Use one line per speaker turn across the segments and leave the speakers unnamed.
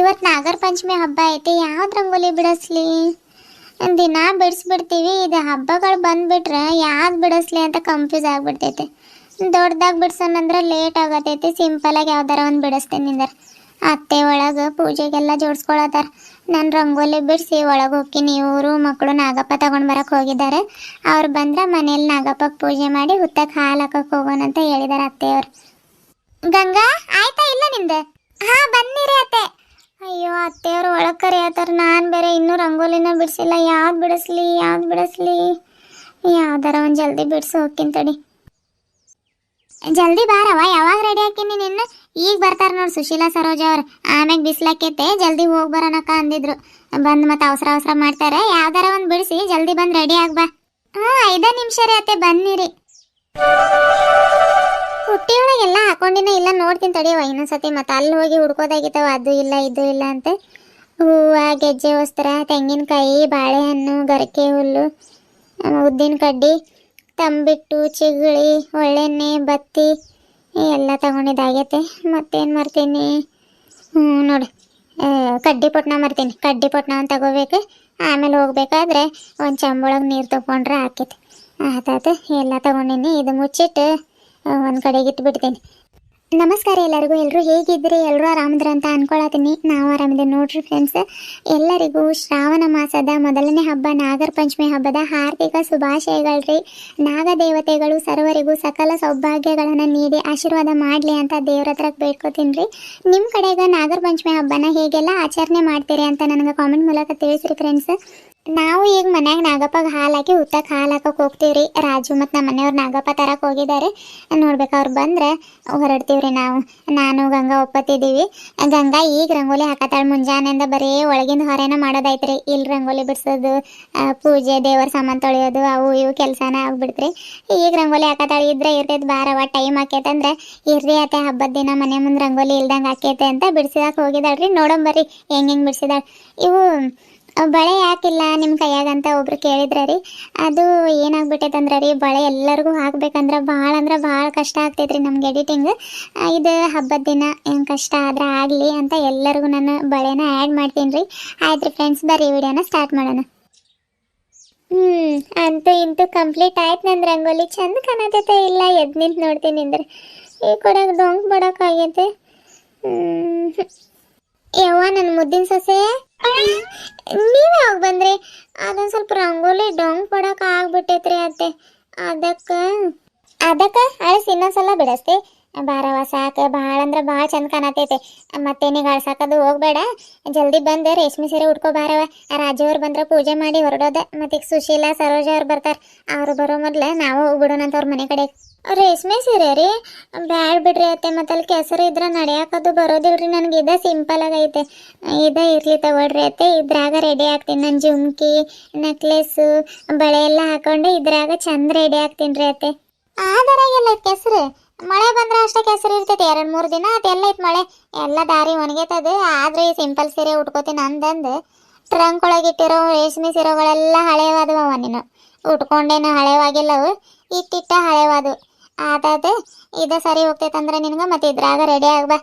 ಇವತ್ತು ನಾಗರ ಪಂಚಮಿ ಹಬ್ಬ ಐತಿ, ಯಾವ್ದು ರಂಗೋಲಿ ಬಿಡಿಸ್ಲಿ? ದಿನ ಬಿಡಿಸ್ಬಿಡ್ತೀವಿ, ಇದು ಹಬ್ಬಗಳು ಬಂದ್ಬಿಟ್ರೆ ಯಾವ್ದು ಬಿಡಿಸ್ಲಿ ಅಂತ ಕನ್ಫ್ಯೂಸ್ ಆಗಿಬಿಡ್ತೈತೆ. ದೊಡ್ಡದಾಗಿ ಬಿಡ್ಸೋಣಂದ್ರೆ ಲೇಟ್ ಆಗತೈತಿ ಸಿಂಪಲಾಗಿ ಯಾವ್ದಾರ ಒಂದು ಬಿಡಿಸ್ತೀನಿ ಅಂದ್ರೆ. ಅತ್ತೆ ಒಳಗೆ ಪೂಜೆಗೆಲ್ಲ ಜೋಡಿಸ್ಕೊಳತ್ತಾರ. ನಾನು ರಂಗೋಲಿ ಬಿಡಿಸಿ, ಒಳಗೆ ಹೋಗ್ತೀನಿ. ಇವರು ಮಕ್ಕಳು ನಾಗಪ್ಪ ತಗೊಂಡು ಬರಕ್ಕೆ ಹೋಗಿದ್ದಾರೆ. ಅವ್ರು ಬಂದ್ರೆ ಮನೇಲಿ ನಾಗಪ್ಪಗೆ ಪೂಜೆ ಮಾಡಿ ಹುತ್ತಕ್ಕೆ ಹಾಲು ಹಾಕಕ್ಕೆ ಹೋಗೋಣ ಅಂತ ಹೇಳಿದಾರೆ ಅತ್ತೆಯವ್ರು. ಗಂಗಾ, ಆಯ್ತಾ ಇಲ್ಲ ನಿಂದೆ? ಹಾ, ಬನ್ನಿರಿ ಅತ್ತೆ. ಅತ್ತೆಯವ್ರು ಒಳಗೆ ಕರೆಯತ್ತಾರ ನಾನು ಬೇರೆ ಇನ್ನೂ ರಂಗೋಲಿನ ಬಿಡಿಸಿಲ್ಲ. ಯಾವ್ದು ಬಿಡಿಸ್ಲಿ ಯಾವ್ದು ಬಿಡಿಸ್ಲಿ? ಯಾವ್ದಾರ ಒಂದು ಜಲ್ದಿ ಬಿಡಿಸಿ, ಹೋಗ್ತೀನಿ ತಡಿ. ಜಲ್ದಿ ಬಾರವ ಯಾವಾಗ ರೆಡಿ ಹಾಕಿನಿ ನಿನ್ನ? ಈಗ ಬರ್ತಾರ ನೋಡಿ ಸುಶೀಲಾ ಸರೋಜ ಅವ್ರು. ಆಮ್ಯಾಗ ಬಿಸ್ಲಾಕೈತೆ, ಜಲ್ದಿ ಹೋಗಿ ಬರೋಣಕ್ಕ ಅಂದಿದ್ರು. ಬಂದು ಮತ್ತೆ ಅವಸರ ಅವಸರ ಮಾಡ್ತಾರೆ. ಯಾವ್ದಾರ ಒಂದು ಬಿಡಿಸಿ, ಜಲ್ದಿ ಬಂದು ರೆಡಿ ಆಗ್ಬಾ ಹಾ, ಐದೇ ನಿಮಿಷ ರೀ ಅತ್ತೆ, ಬನ್ನಿರಿ. ಹುಟ್ಟಿ ಒಳಗೆಲ್ಲ ಹಾಕೊಂಡಿನ ಇಲ್ಲ, ನೋಡ್ತೀನಿ ತಡಿಯವ ಇನ್ನೊಂದ್ಸತಿ ಮತ್ತೆ ಅಲ್ಲಿ ಹೋಗಿ ಹುಡ್ಕೋದಾಗಿತ್ತವ, ಅದು ಇಲ್ಲ, ಇದು ಇಲ್ಲ ಅಂತ. ಹೂವ, ಗೆಜ್ಜೆ ವಸ್ತ್ರ ತೆಂಗಿನಕಾಯಿ, ಬಾಳೆಹಣ್ಣು, ಗರಕೆ ಹುಲ್ಲು ಉದ್ದಿನ ಕಡ್ಡಿ, ತಂಬಿಟ್ಟು, ಚಿಗುಳಿ, ಒಳ್ಳೆಣ್ಣೆ, ಬತ್ತಿ ಎಲ್ಲ ತಗೊಂಡಿದ್ದಾಗೈತೆ ಮತ್ತೇನು ಮಾಡ್ತೀನಿ? ಹ್ಞೂ ನೋಡಿ. ಕಡ್ಡಿ ಪೊಟ್ನ ಮರ್ತೀನಿ ಕಡ್ಡಿ ಪೊಟ್ನ ತಗೋಬೇಕು. ಆಮೇಲೆ ಹೋಗ್ಬೇಕಾದ್ರೆ ಒಂದು ಚಂಬೊಳಗೆ ನೀರು ತೊಗೊಂಡ್ರೆ ಹಾಕೈತೆ ಆತಾತು ಎಲ್ಲ ತಗೊಂಡಿನಿ. ಇದು ಮುಚ್ಚಿಟ್ಟು ಒಂದು ಕಡೆಗೆ ಇಟ್ಬಿಡ್ತೀನಿ ನಮಸ್ಕಾರ ಎಲ್ಲರಿಗೂ. ಎಲ್ಲರೂ ಹೇಗಿದ್ರಿ ಎಲ್ಲರೂ ಆರಾಮದ್ರ ಅಂತ ಅನ್ಕೊಳತೀನಿ ನಾವು ಆರಾಮಿದ್ದೀವಿ ನೋಡ್ರಿ ಫ್ರೆಂಡ್ಸ್ ಎಲ್ಲರಿಗೂ ಶ್ರಾವಣ ಮಾಸದ ಮೊದಲನೇ ಹಬ್ಬ, ನಾಗರ ಪಂಚಮಿ ಹಬ್ಬದ ಹಾರ್ದಿಕ ಶುಭಾಶಯಗಳ್ರಿ. ನಾಗ ದೇವತೆಗಳು ಸರ್ವರಿಗೂ ಸಕಲ ಸೌಭಾಗ್ಯಗಳನ್ನು ನೀಡಿ ಆಶೀರ್ವಾದ ಮಾಡಲಿ ಅಂತ ದೇವ್ರ ಹತ್ರ ಬೇಡ್ಕೋತೀನಿ ರೀ ನಿಮ್ಮ ಕಡೆಗೆ ನಾಗರ ಪಂಚಮಿ ಹಬ್ಬನ ಹೇಗೆಲ್ಲ ಆಚರಣೆ ಮಾಡ್ತೀರಿ ಅಂತ ನನಗೆ ಕಾಮೆಂಟ್ ಮೂಲಕ ತಿಳಿಸ್ರಿ ಫ್ರೆಂಡ್ಸ್ ನಾವು ಈಗ ಮನ್ಯಾಗ ನಾಗಪ್ಪಗೆ ಹಾಲು ಹಾಕಿ, ಉತ್ತಕ್ಕ ಹಾಲು ಹಾಕಕ್ಕೆ ಹೋಗ್ತೀವಿ ರೀ ರಾಜು ಮತ್ತು ನಮ್ಮ ಮನೆಯವ್ರು ನಾಗಪ್ಪ ತರಕ್ಕೆ ಹೋಗಿದ್ದಾರೆ. ನೋಡ್ಬೇಕು ಅವ್ರು ಬಂದರೆ ಹೊರಡ್ತೀವಿ ರೀ ನಾವು. ನಾನು, ಗಂಗಾ ಒಪ್ಪತ್ತಿದ್ದೀವಿ. ಗಂಗಾ ಈಗ ರಂಗೋಲಿ ಹಾಕತ್ತಾಳ. ಮುಂಜಾನೆಯಿಂದ ಬರೀ ಒಳಗಿಂದ ಹೊರೆನ ಮಾಡೋದೈತ್ರಿ ಇಲ್ಲಿ ರಂಗೋಲಿ ಬಿಡಿಸೋದು ಪೂಜೆ, ದೇವರ ಸಾಮಾನು ತೊಳೆಯೋದು, ಅವು ಇವು ಕೆಲಸನ ಆಗ್ಬಿಡ್ತ್ರಿ. ಈಗ ರಂಗೋಲಿ ಹಾಕತ್ತಾಳ. ಇದ್ರೆ ಇರ್ತೈತೆ ಬಾರವ ಟೈಮ್ ಆಕೈತಂದ್ರೆ ಇರ್ರಿ ಅತ್ತೆ ಹಬ್ಬದ ದಿನ ಮನೆ ಮುಂದೆ ರಂಗೋಲಿ ಇಲ್ದಂಗೆ ಆಕೈತೆ ಅಂತ ಬಿಡ್ಸಿದಾಕ ಹೋಗಿದ್ದಾಳ್ರಿ. ನೋಡಂಬರ್ರಿ ಹೆಂಗೆ ಹೆಂಗೆ ಬಿಡಿಸಿದಾಳೆ. ಇವು ಬಳೆ ಯಾಕಿಲ್ಲ? ನಿಮ್ಮ ಕೈಯಾಗ ಅಂತ ಒಬ್ರು ಕೇಳಿದ್ರ ರೀ? ಅದು ಏನಾಗ್ಬಿಟ್ಟೈತಂದ್ರೆ ರೀ, ಬಳೆ ಎಲ್ಲರಿಗೂ ಹಾಕ್ಬೇಕಂದ್ರೆ ಭಾಳ ಅಂದ್ರೆ ಭಾಳ ಕಷ್ಟ ಆಗ್ತೈತ್ರಿ ನಮ್ಗೆ ಎಡಿಟಿಂಗ್ ಇದು ಹಬ್ಬದ ದಿನ ಏನು ಕಷ್ಟ ಆದ್ರೆ ಆಗಲಿ ಅಂತ ಎಲ್ಲರಿಗೂ ನಾನು ಬಳೆನ ಆ್ಯಡ್ ಮಾಡ್ತೀನಿ ರೀ. ಆಯ್ತು ರೀ ಫ್ರೆಂಡ್ಸ್ ಬರ್ರಿ ವಿಡಿಯೋನ ಸ್ಟಾರ್ಟ್ ಮಾಡೋಣ. ಹ್ಞೂ ಅಂತೂ ಇಂತೂ ಕಂಪ್ಲೀಟ್ ಆಯ್ತು ನನ್ನ ರಂಗೋಲಿ. ಚಂದ ಕಾಣತೈತೆ. ಇಲ್ಲ ಎದ್ ನಿಂತು ನೋಡ್ತೀನಿ ಅಂದ್ರೆ. ಈ ಕೊಡೋಕೆ ದೊಂಗ್ ಬಡೋಕ್ಕಾಗೈತೆ ಹ್ಞೂ ಯವ್ವ ನನ್ನ ಮುದ್ದಿನ ಸೊಸೆ. ನೀವೇ ಯಾವಾಗ ಬಂದ್ರಿ? ಅದೊಂದು ಸ್ವಲ್ಪ ರಂಗೋಲಿ ಡೊಂಗ್ ಕೊಡಕ್ಕೆ ಆಗ್ಬಿಟ್ಟೈತ್ರಿ ಅತ್ತೆ. ಅದಕ್ಕೆ ಅದಕ್ಕೆ ಅಳಸ್ ಇನ್ನೊಂದ್ಸಲ ಬಿಡಸ್ತಿ. ಬಾರವ ಸಾಕು ಭಾಳ ಅಂದ್ರೆ ಭಾಳ ಚಂದ ಕಾಣತೈತೆ. ಮತ್ತೇನೀಗ ಅಳ್ಸಾಕದು ಹೋಗ್ಬೇಡ. ಜಲ್ದಿ ಬಂದು ರೇಷ್ಮೆ ಸೀರೆ ಉಟ್ಕೋ ಬಾರವ ರಾಜು ಅವ್ರು ಬಂದ್ರೆ ಪೂಜೆ ಮಾಡಿ ಹೊರಡೋದೆ. ಮತ್ತೆ ಸುಶೀಲಾ, ಸರೋಜ ಅವ್ರು ಬರ್ತಾರೆ. ಅವ್ರು ಬರೋ ಮೊದ್ಲು ನಾವು ಹೋಗ್ಬಿಡೋಣ ಅಂತ ಅವ್ರ ಮನೆ ಕಡೆ ರೇಷ್ಮೆ ಸೀರೆ ರೀ? ಬ್ಯಾಡ್ ಬಿಡ್ರಿ ಅತ್ತೆ ಮತ್ತೆ ಅಲ್ಲಿ ಕೆಸರು ಇದ್ರೆ ನಡೆಯಾಕದು ಬರೋದಿಲ್ರಿ ನನಗೆ. ಇದ ಸಿಂಪಲ್ ಆಗೈತೆ. ಇದ ಇರ್ಲಿ ತಗೊಳ್ರಿ ಅತ್ತೆ. ಇದ್ರಾಗ ರೆಡಿ ಆಗ್ತೀನಿ. ನಾನು ಜುಮ್ಕಿ ನೆಕ್ಲೆಸ್ಸು ಬಳೆ ಎಲ್ಲ ಹಾಕೊಂಡು. ಇದ್ರಾಗ ಚಂದ ರೆಡಿ ಆಗ್ತೀನಿ ರೀ ಅತ್ತೆ ಆದರಾಗೆಲ್ಲ ಕೆಸರು. ಮಳೆ ಬಂದ್ರೆ ಅಷ್ಟೇ ಕೆಸರು ಇರ್ತೈತಿ. ಎರಡು ಮೂರು ದಿನ ಅದೆಲ್ಲ ಐತೆ ಮಳೆ. ಎಲ್ಲ ದಾರಿ ಒಣಗೈತದು ಆದ್ರೆ ಈ ಸಿಂಪಲ್ ಸೀರೆ ಉಟ್ಕೋತೀನಿ ಅಂದಂದು ಟ್ರಂಕ್ ಒಳಗೆ ಇಟ್ಟಿರೋ ರೇಷ್ಮೆ ಸೀರೆಗಳೆಲ್ಲ ಹಳೆಯವಾದವ ನೀನು. ಉಟ್ಕೊಂಡೇನು ಹಳೆವಾಗಿಲ್ಲವು. ಇಟ್ಟಿಟ್ಟ ಹಳೆವಾದವು ಆತಾತು ಇದು ಸರಿ ಹೋಗ್ತೈತಂದ್ರೆ ನಿನಗೆ, ಮತ್ತು ಇದ್ರಾಗ ರೆಡಿ ಆಗ್ಬಾ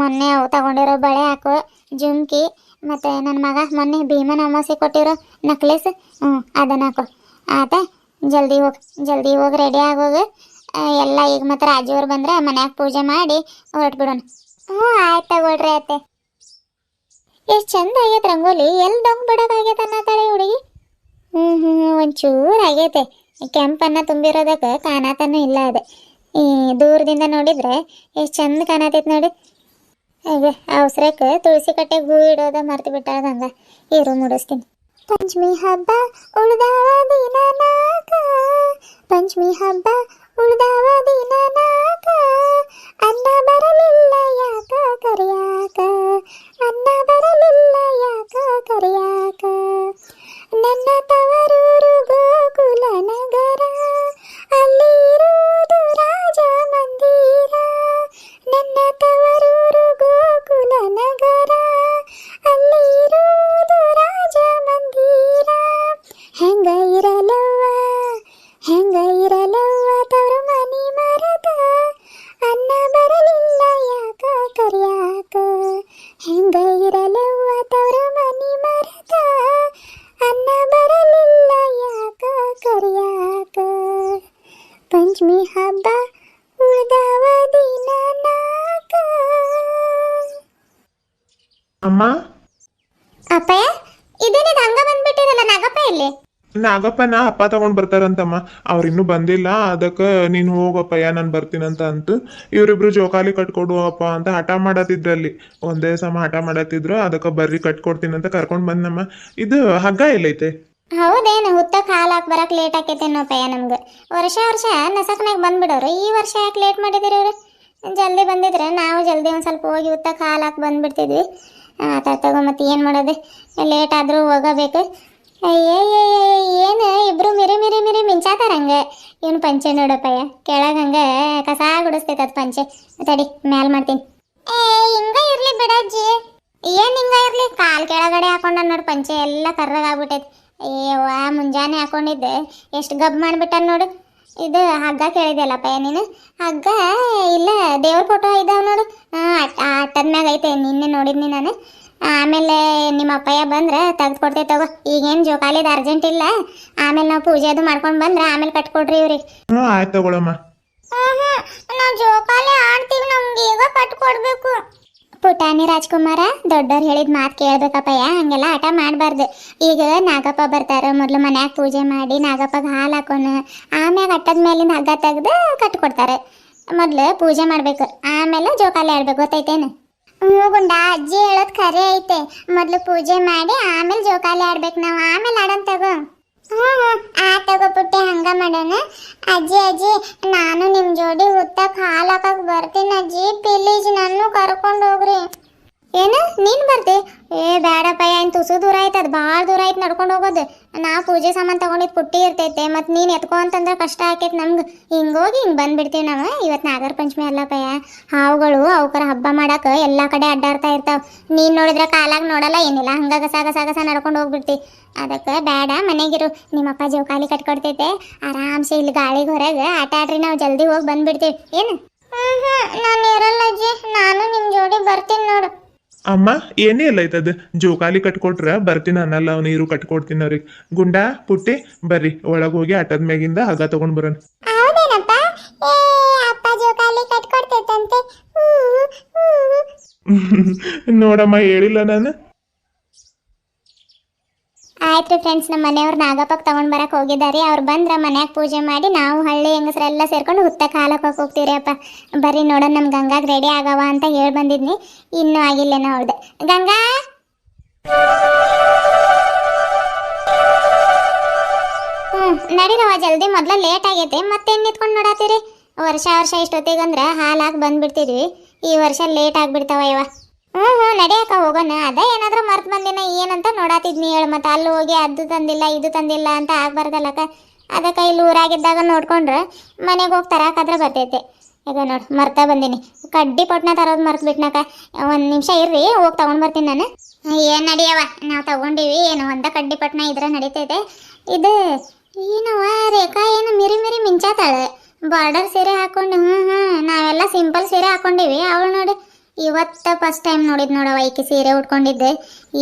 ಮೊನ್ನೆ ಅವು ತಗೊಂಡಿರೋ ಬಳೆ ಹಾಕು, ಜುಮ್ಕಿ, ಮತ್ತು ನನ್ನ ಮಗ, ಮೊನ್ನೆ ಭೀಮನ ಅಮಾಸೆ ಕೊಟ್ಟಿರೋ ನಕ್ಲೆಸ್ ಹ್ಞೂ ಅದನ್ನ ಹಾಕೋ. ಆತ, ಜಲ್ದಿ ಹೋಗಿ ಜಲ್ದಿ ಹೋಗಿ ರೆಡಿ ಆಗೋಗ ಎಲ್ಲ ಈಗ ಮತ್ತು ರಾಜಿಯವ್ರು ಬಂದ್ರೆ ಮನ್ಯಾಗ ಪೂಜೆ ಮಾಡಿ ಹೊರಟ್ಬಿಡೋಣ. ಹ್ಞೂ ಆಯ್ತು ತಗೊಳ್ರಿ ಆಯ್ತೆ ಎಷ್ಟು ಚಂದ ಆಗೈತೆ ರಂಗೋಲಿ ಎಲ್ಲಿ ದಂಗ್ ಬಿಡೋದಾಗೈತೆ ಅನ್ನತ್ತಾಳೆ ಹುಡುಗಿ. ಹ್ಞೂ ಹ್ಞೂ ಒಂಚೂರು ಆಗೈತೆ. ಕೆಂಪನ್ನ ತುಂಬಿರೋದಕ್ಕೆ ಕಾಣತನೂ ಇಲ್ಲ ಅದು. ಈ ದೂರದಿಂದ ನೋಡಿದ್ರೆ ಎಷ್ಟು ಚಂದ ಕಾಣತೈತೆ ನೋಡಿ. ಈಗ ಅವಸರಕ್ಕೆ ತುಳಸಿ ಕಟ್ಟೆಗೆ ಹೂ ಇಡೋದ ಮರ್ತು ಬಿಟ್ಟಾಳದಂಗ ಇರು, ಮುಡಿಸ್ತೀನಿ. ಪಂಚಮಿ ಹಬ್ಬ ಉಳಿದಾವ ದಿನ ಪಂಚಮಿ ಹಬ್ಬ ಉಳ್ದಾವ ದಿನ ನಾಕ ಅನ್ನ ಬರಲಿಲ್ಲ ಯಾಕ ಕರಿಯಾಕ. ಅನ್ನ ಬರಲಿಲ್ಲ ಯಾಕ ಕರಿಯಾಕ. ನನ್ನ ತವರೂರು ಗೋಕುಲ ಅಲ್ಲಿ ರಾಜ ಮಂದಿರ. ನನ್ನ ತವರೂರು ನಗರ ಅಲ್ಲಿ
ನಾಗಪ್ಪನ ಅಪ್ಪ ತಗೊಂಡ್ ಬರ್ತಾರಂತಮ್ಮ. ಅವ್ರಿನ್ನೂ ಬಂದಿಲ್ಲ, ಅದಕ್ಕೆ ನೀನು ಹೋಗಪ್ಪಯ್ಯ ನಾನು ಬರ್ತೀನಂತ ಅಂತ ಇವರಿಬ್ರು ಜೋಕಾಲಿ ಕಟ್ಕೊಡು ಅಪ್ಪ ಅಂತ ಹಠ ಮಾಡತ್ತಿದ್ರಲ್ಲಿ ಒಂದೇ ಸಮ ಹಠ ಮಾಡತ್ತಿದ್ರು, ಅದಕ್ಕೆ ಬರ್ರಿ ಕಟ್ಕೊಡ್ತೀನಿ ಅಂತ ಕರ್ಕೊಂಡ್ ಬಂದಮ್ಮ ಇದು ಹಗ್ಗ ಎಲ್ಲೈತೆ?
ಹೌದೇನು ಹುತ್ತಕ್ಕೆ ಹಾಲು ಹಾಕಿ ಬರಕ್ಕೆ ಲೇಟ್ ಆಕೈತೇನೋಪಯ್ಯ ನಮ್ಗೆ. ವರ್ಷ ವರ್ಷ ನಸಕ್ನಾಗ ಬಂದ್ಬಿಡೋರು. ಈ ವರ್ಷ ಯಾಕೆ ಲೇಟ್ ಮಾಡಿದಿರಿ ಇವ್ರು? ಜಲ್ದಿ ಬಂದಿದ್ರೆ ನಾವು ಜಲ್ದಿ ಒಂದು ಸ್ವಲ್ಪ ಹೋಗಿ ಹುತ್ತಕ್ಕೆ ಹಾಲು ಹಾಕಿ ಬಂದ್ಬಿಡ್ತಿದ್ವಿ. ಆತ ಮತ್ತೆ ಏನು ಮಾಡೋದು? ಲೇಟ್ ಆದರೂ ಹೋಗಬೇಕು. ಏನು ಇಬ್ರು ಮಿರಿ ಮಿರಿ ಮಿರಿ ಮಿಂಚಾತಾರ ಹಂಗೆ? ಇವನು ಪಂಚೆ ನೋಡಪ್ಪಯ್ಯ? ಕೆಳಗೆ ಹಂಗೆ ಕಸ ಗುಡಿಸ್ತೈತೆ ಅದು ಪಂಚೆ. ತಡಿ, ಮ್ಯಾಲ್ ಮಾಡ್ತೀನಿ. ಏ, ಹಿಂಗ ಇರ್ಲಿ ಬಿಡಜ್ಜಿ ಏನ್ ಹಿಂಗ ಇರ್ಲಿ? ಕಾಲ್ ಕೆಳಗಡೆ ಹಾಕೊಂಡ ನೋಡು ಪಂಚೆ, ಎಲ್ಲ ಕರ್ರಗಾಗ್ಬಿಟ್ಟೈತಿ ಏವ ಮುಂಜಾನೆ ಹಾಕೊಂಡಿದ್ದೆ. ಎಷ್ಟು ಗಬ್ ಮಾಡ್ಬಿಟ್ಟ ನೋಡು. ಇದು ಹಗ್ಗ ಕೇಳಿದೆಯಲ್ಲಪ್ಪಯ್ಯ ನೀನು? ಹಗ್ಗ, ಇಲ್ಲ, ದೇವ್ರ ಫೋಟೋ ಇದಾವ ನೋಡು. ಅಟ್ಟದ ಮ್ಯಾಗ ಐತೆ, ನಿನ್ನೆ ನೋಡಿದ್ನಿ ನಾನು. ಆಮೇಲೆ ನಿಮ್ಮ ಅಪ್ಪಯ್ಯ ಬಂದ್ರೆ ತೆಗ್ದು ಕೊಡ್ತೇವೆ ತಗೋ. ಈಗೇನು ಜೋಕಾಲಿದ ಅರ್ಜೆಂಟ್ ಇಲ್ಲ. ಆಮೇಲೆ ನಾವು ಪೂಜೆ ಅದು ಮಾಡ್ಕೊಂಡು ಬಂದ್ರೆ ಆಮೇಲೆ ಕಟ್ಕೊಡ್ರಿ ಇವ್ರಿಗೆ.
ಹ್ಞೂ ಆಯ್ತು ತಗೊಳಮ್ಮ.
ನಾವು ಜೋಕಾಲಿ ಆಡ್ತೀವಿ ನಮ್ಗೆ ಈಗ ಕಟ್ಕೊಡ್ಬೇಕು ಪುಟಾಣಿ ರಾಜ್ಕುಮಾರ ದೊಡ್ಡವ್ರು ಹೇಳಿದ ಮಾತು ಕೇಳ್ಬೇಕಪ್ಪಯ್ಯ ಹಂಗೆಲ್ಲ ಆಟ ಮಾಡಬಾರ್ದು. ಈಗ ನಾಗಪ್ಪ ಬರ್ತಾರ ಮೊದಲು ಮನ್ಯಾಗ ಪೂಜೆ ಮಾಡಿ ನಾಗಪ್ಪಗೆ ಹಾಲು ಹಾಕೋಣ. ಆಮ್ಯಾಗ ಅಟ್ಟದ ಮೇಲಿಂದ ಹಗ್ಗ ತೆಗೆದು ಕಟ್ಕೊಡ್ತಾರೆ ಮೊದಲು ಪೂಜೆ ಮಾಡಬೇಕು. ಆಮೇಲೆ ಜೋಕಾಲಿ ಆಡ್ಬೇಕು ಗೊತ್ತೈತೇನು? ಹ್ಞೂ ಗುಂಡ ಅಜ್ಜಿ ಹೇಳೋದು ಖರೆ ಐತೆ. ಮೊದಲು ಪೂಜೆ ಮಾಡಿ ಆಮೇಲೆ ಜೋಕಾಲಿ ಆಡ್ಬೇಕು ನಾವು. ಆಮೇಲೆ ಆಡೋಣ ತಗೋ. ಹ್ಞೂ ಹ್ಞೂ ಆ ತಗೋ ಪುಟ್ಟಿ ಹಂಗ ಮಾಡೋಣ. ಅಜ್ಜಿ ಅಜ್ಜಿ ನಾನು ನಿಮ್ಮ ಜೋಡಿ ಹುತ್ತಕ್ಕೆ ಹಾಲು ಹಾಕಕ್ಕೆ ಬರ್ತೀನಿ ಅಜ್ಜಿ. ಪ್ಲೀಸ್ ನಾನು ಕರ್ಕೊಂಡು ಹೋಗ್ರಿ. ಏನು? ನೀನು ಬರ್ತಿ? ಏ ಬೇಡಪ್ಪ ಏನು ತುಸು ದೂರ ಆಯ್ತು, ಅದು ಭಾಳ ದೂರ ಆಯ್ತು ನಡ್ಕೊಂಡು ಹೋಗೋದು. ನಾ ಪೂಜೆ ಸಾಮಾನು ತಗೊಂಡಿದ್ದು ಪುಟ್ಟಿ ಇರ್ತೈತೆ ಮತ್ತು ನೀನು ಎತ್ಕೊ ಅಂತಂದ್ರೆ ಕಷ್ಟ ಆಕೈತೆ ನಮ್ಗೆ. ಹಿಂಗೋಗಿ ಹಿಂಗೆ ಬಂದ್ಬಿಡ್ತೀವಿ ನಾವು. ಇವತ್ತು ನಾಗರ ಪಂಚಮಿ ಅಲ್ಲಪ್ಪಯ್ಯ ಹಾವುಗಳು ಅವಕರ ಹಬ್ಬ ಮಾಡಕ್ಕೆ ಎಲ್ಲ ಕಡೆ ಅಡ್ಡಾಡ್ತಾ ಇರ್ತಾವೆ. ನೀನು ನೋಡಿದ್ರೆ ಕಾಲಾಗ ನೋಡಲ್ಲ, ಏನಿಲ್ಲ, ಹಂಗ ಗಸ ಗಸ ಗಸ ನಡ್ಕೊಂಡು ಹೋಗ್ಬಿಡ್ತಿ. ಅದಕ್ಕೆ ಬೇಡ ಮನೆಗಿರು. ನಿಮ್ಮಪ್ಪ ಜೋಕಾಲಿ ಕಟ್ಕೊಡ್ತೈತೆ. ಆರಾಮ್ಸೆ ಇಲ್ಲಿ ಗಾಳಿಗೆ ಹೊರಗೆ ಆಟ ಆಡ್ರಿ, ನಾವು ಜಲ್ದಿ ಹೋಗಿ ಬಂದ್ಬಿಡ್ತೀವಿ. ಏನು? ನಾನು ಇರಲ್ಲ ಅಜ್ಜಿ. ನಾನು ನಿಮ್ಮ ಜೋಡಿ ಬರ್ತೀನಿ ನೋಡು.
ಅಮ್ಮ ಏನೇ ಇಲ್ಲ ಐತದ ಜೋಕಾಲಿ ಕಟ್ಕೊಟ್ರ ಬರ್ತೀನಿ ಅನ್ನಲ್ಲ ಅವ್ನು ನೀರು ಕಟ್ಕೊಡ್ತೀನಿ ಅವ್ರಿಗೆ. ಗುಂಡ ಪುಟ್ಟಿ ಬರ್ರಿ. ಒಳಗೆ ಹೋಗಿ ಆಟದ ಮ್ಯಾಗಿಂದ ಹಗ ತಗೊಂಡ್ ಬರೋಣ. ನೋಡಮ್ಮ ಹೇಳಿಲ್ಲ ನಾನು.
ಆಯ್ತು ಫ್ರೆಂಡ್ಸ್ ನಮ್ಮ ಮನೆಯವ್ರು ನಾಗಪ್ಪ ತಗೊಂಡ್ ಬರಕ್ ಹೋಗಿದ್ದಾರೆ. ಅವ್ರು ಬಂದ್ರ ಮನ್ಯಾಗ ಪೂಜೆ ಮಾಡಿ ನಾವು ಹಳ್ಳಿ ಹೆಂಗಸರೆಲ್ಲ ಸೇರ್ಕೊಂಡು ಹುತ್ತ ಕಾಲಕ್ಕೆ ಹೋಗ್ತೀರಿ ಅಪ್ಪ. ಬರೀ ನೋಡೋಣ ನಮ್ಮ ಗಂಗಾಗೆ ರೆಡಿ ಆಗವ ಅಂತ ಹೇಳಿ ಬಂದಿದ್ನಿ. ಇನ್ನೂ ಆಗಿಲ್ಲೇನೋ ಅವ್ರದ್ದು ಗಂಗಾ! ಹ್ಮ್ ನಡೀರವ ಜಲ್ದಿ ಮೊದ್ಲ ಲೇಟ್ ಆಗೈತೆ. ಮತ್ತೇನು ನಿಂತ್ಕೊಂಡು ನೋಡತ್ತೀರಿ? ವರ್ಷ ವರ್ಷ ಇಷ್ಟೊತ್ತಿಗಂದ್ರ ಹಾಲು ಹಾಕಿ ಬಂದ್ಬಿಡ್ತೀರಿ. ಈ ವರ್ಷ ಲೇಟ್ ಆಗಿಬಿಡ್ತಾವ ಇವ ಹ್ಞೂ ಹ್ಞೂ ನಡೆಯಕ್ಕ ಹೋಗೋಣ. ಅದೇ ಏನಾದ್ರೂ ಮರ್ತ್ ಬಂದಿನ, ಏನಂತ ನೋಡಾತಿದ್ನಿ ಹೇಳು. ಮತ್ತೆ ಅಲ್ಲಿ ಹೋಗಿ ಅದು ತಂದಿಲ್ಲ, ಇದು ತಂದಿಲ್ಲ ಅಂತ ಆಗ್ಬಾರ್ದಲ್ಲಕ್ಕ. ಅದಕ್ಕೆ ಇಲ್ಲಿ ಊರಾಗಿದ್ದಾಗ ನೋಡ್ಕೊಂಡ್ರೆ. ಮನೆಗೆ ಹೋಗಿ ತರಾಕಾದ್ರೆ ಬರ್ತೈತೆ. ಈಗ ನೋಡಿ, ಮರ್ತಾ ಬಂದೀನಿ. ಕಡ್ಡಿ ಪಟ್ನ ತರೋದು ಮರ್ತು ಬಿಟ್ನಕ್ಕ. ಒಂದು ನಿಮಿಷ ಇರ್ರಿ, ಹೋಗಿ ತಗೊಂಡ್ ಬರ್ತೀನಿ ನಾನು. ಏನು ನಡಿಯವ? ನಾವು ತಗೊಂಡಿವಿ, ಏನು ಒಂದ ಕಡ್ಡಿ ಪಟ್ನ ಇದ್ರೆ ನಡೀತೈತೆ. ಇದು, ಏನವ, ರೇಖಾ ಏನು ಮಿರಿ ಮಿರಿ ಮಿಂಚಾತಾಳೆ. ಬಾರ್ಡರ್ ಸೀರೆ ಹಾಕೊಂಡು ಹ್ಞೂ ಹ್ಞೂ ನಾವೆಲ್ಲ ಸಿಂಪಲ್ ಸೀರೆ ಹಾಕೊಂಡಿವಿ. ಅವಳು ನೋಡಿ ಇವತ್ತ ಫಸ್ಟ್ ಟೈಮ್ ನೋಡಿದ್ ನೋಡವ ಈಕೆ ಸೀರೆ ಉಟ್ಕೊಂಡಿದ್ದೆ.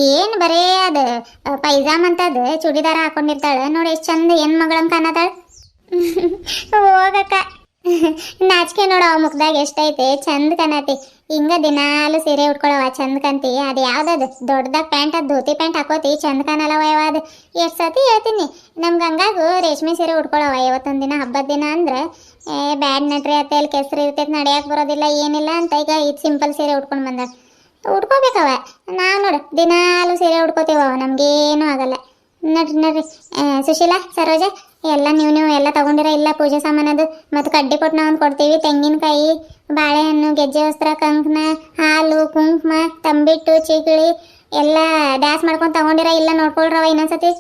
ಏನು ಬರೇ ಅದು? ಪೈಜಾಮ್ ಅಂತದ ಚೂಡಿದಾರ ಹಾಕೊಂಡಿರ್ತಾಳೆ. ನೋಡಿ ಎಷ್ಟು ಚಂದ ಏನ್ ಮಗಳಂಗೆ ಕಾಣತಾಳೆ. ಹೋಗಕ್ಕ. ನಾಚಿಕೆ ನೋಡ ಅವ ಮುಖದಾಗ ಎಷ್ಟೈತೆ? ಚಂದ ಕಾಣತಿ. ಹಿಂಗ ದಿನಾಲು ಸೀರೆ ಉಟ್ಕೊಳವ ಚಂದ ಕಂತಿ ಅದು ಯಾವ್ದದು? ದೊಡ್ಡದಾಗ ಪ್ಯಾಂಟ್, ಅದು ಧೋತಿ ಪ್ಯಾಂಟ್ ಹಾಕೋತಿ. ಚಂದ ಕಾಣಲ್ಲವ ಯಾವ ಅದು. ಎಷ್ಟು ಸತಿ ಹೇಳ್ತೀನಿ. ನಮ್ ಗಂಗಾಗು ರೇಷ್ಮೆ ಸೀರೆ ಉಟ್ಕೊಳವ ಇವತ್ತೊಂದು ದಿನ ಹಬ್ಬದ ದಿನ ಅಂದ್ರೆ. ಏ, ಬ್ಯಾಡ್ ನಟ್ರಿ ಅತ್ತೆ, ಅಲ್ಲಿ ಕೆಸರು ಇರ್ತೈತೆ ನಡೆಯಕ್ಕೆ ಬರೋದಿಲ್ಲ, ಏನಿಲ್ಲ ಅಂತ ಈಗ ಇದು ಸಿಂಪಲ್ ಸೀರೆ ಉಟ್ಕೊಂಡು ಬಂದ. ಉಟ್ಕೋಬೇಕವ. ನಾ ನೋಡು, ದಿನಾಲು ಸೀರೆ ಉಟ್ಕೋತೀವ ನಮಗೇನು ಆಗಲ್ಲ. ನಡ್ರಿ ನಡ್ರಿ. ಸುಶೀಲಾ, ಸರೋಜ, ಎಲ್ಲ ನೀವು ನೀವು ಎಲ್ಲ ತಗೊಂಡಿರ, ಇಲ್ಲ ಪೂಜೆ ಸಾಮಾನದು? ಮತ್ತು ಕಡ್ಡಿ ಪೊಟ್ನ ಒಂದು ಕೊಡ್ತೀವಿ, ತೆಂಗಿನಕಾಯಿ, ಬಾಳೆಹಣ್ಣು, ಗೆಜ್ಜೆ ವಸ್ತ್ರ ಕಂಕಣ ಹಾಲು, ಕುಂಕುಮ, ತಂಬಿಟ್ಟು ಚಿಗಳಿ ಎಲ್ಲ ಡ್ಯಾನ್ಸ್ ಮಾಡ್ಕೊಂಡು ತಗೊಂಡಿರ, ಇಲ್ಲ ನೋಡ್ಕೊಳ್ರವ ಇನ್ನೊಂದ್ಸತಿ?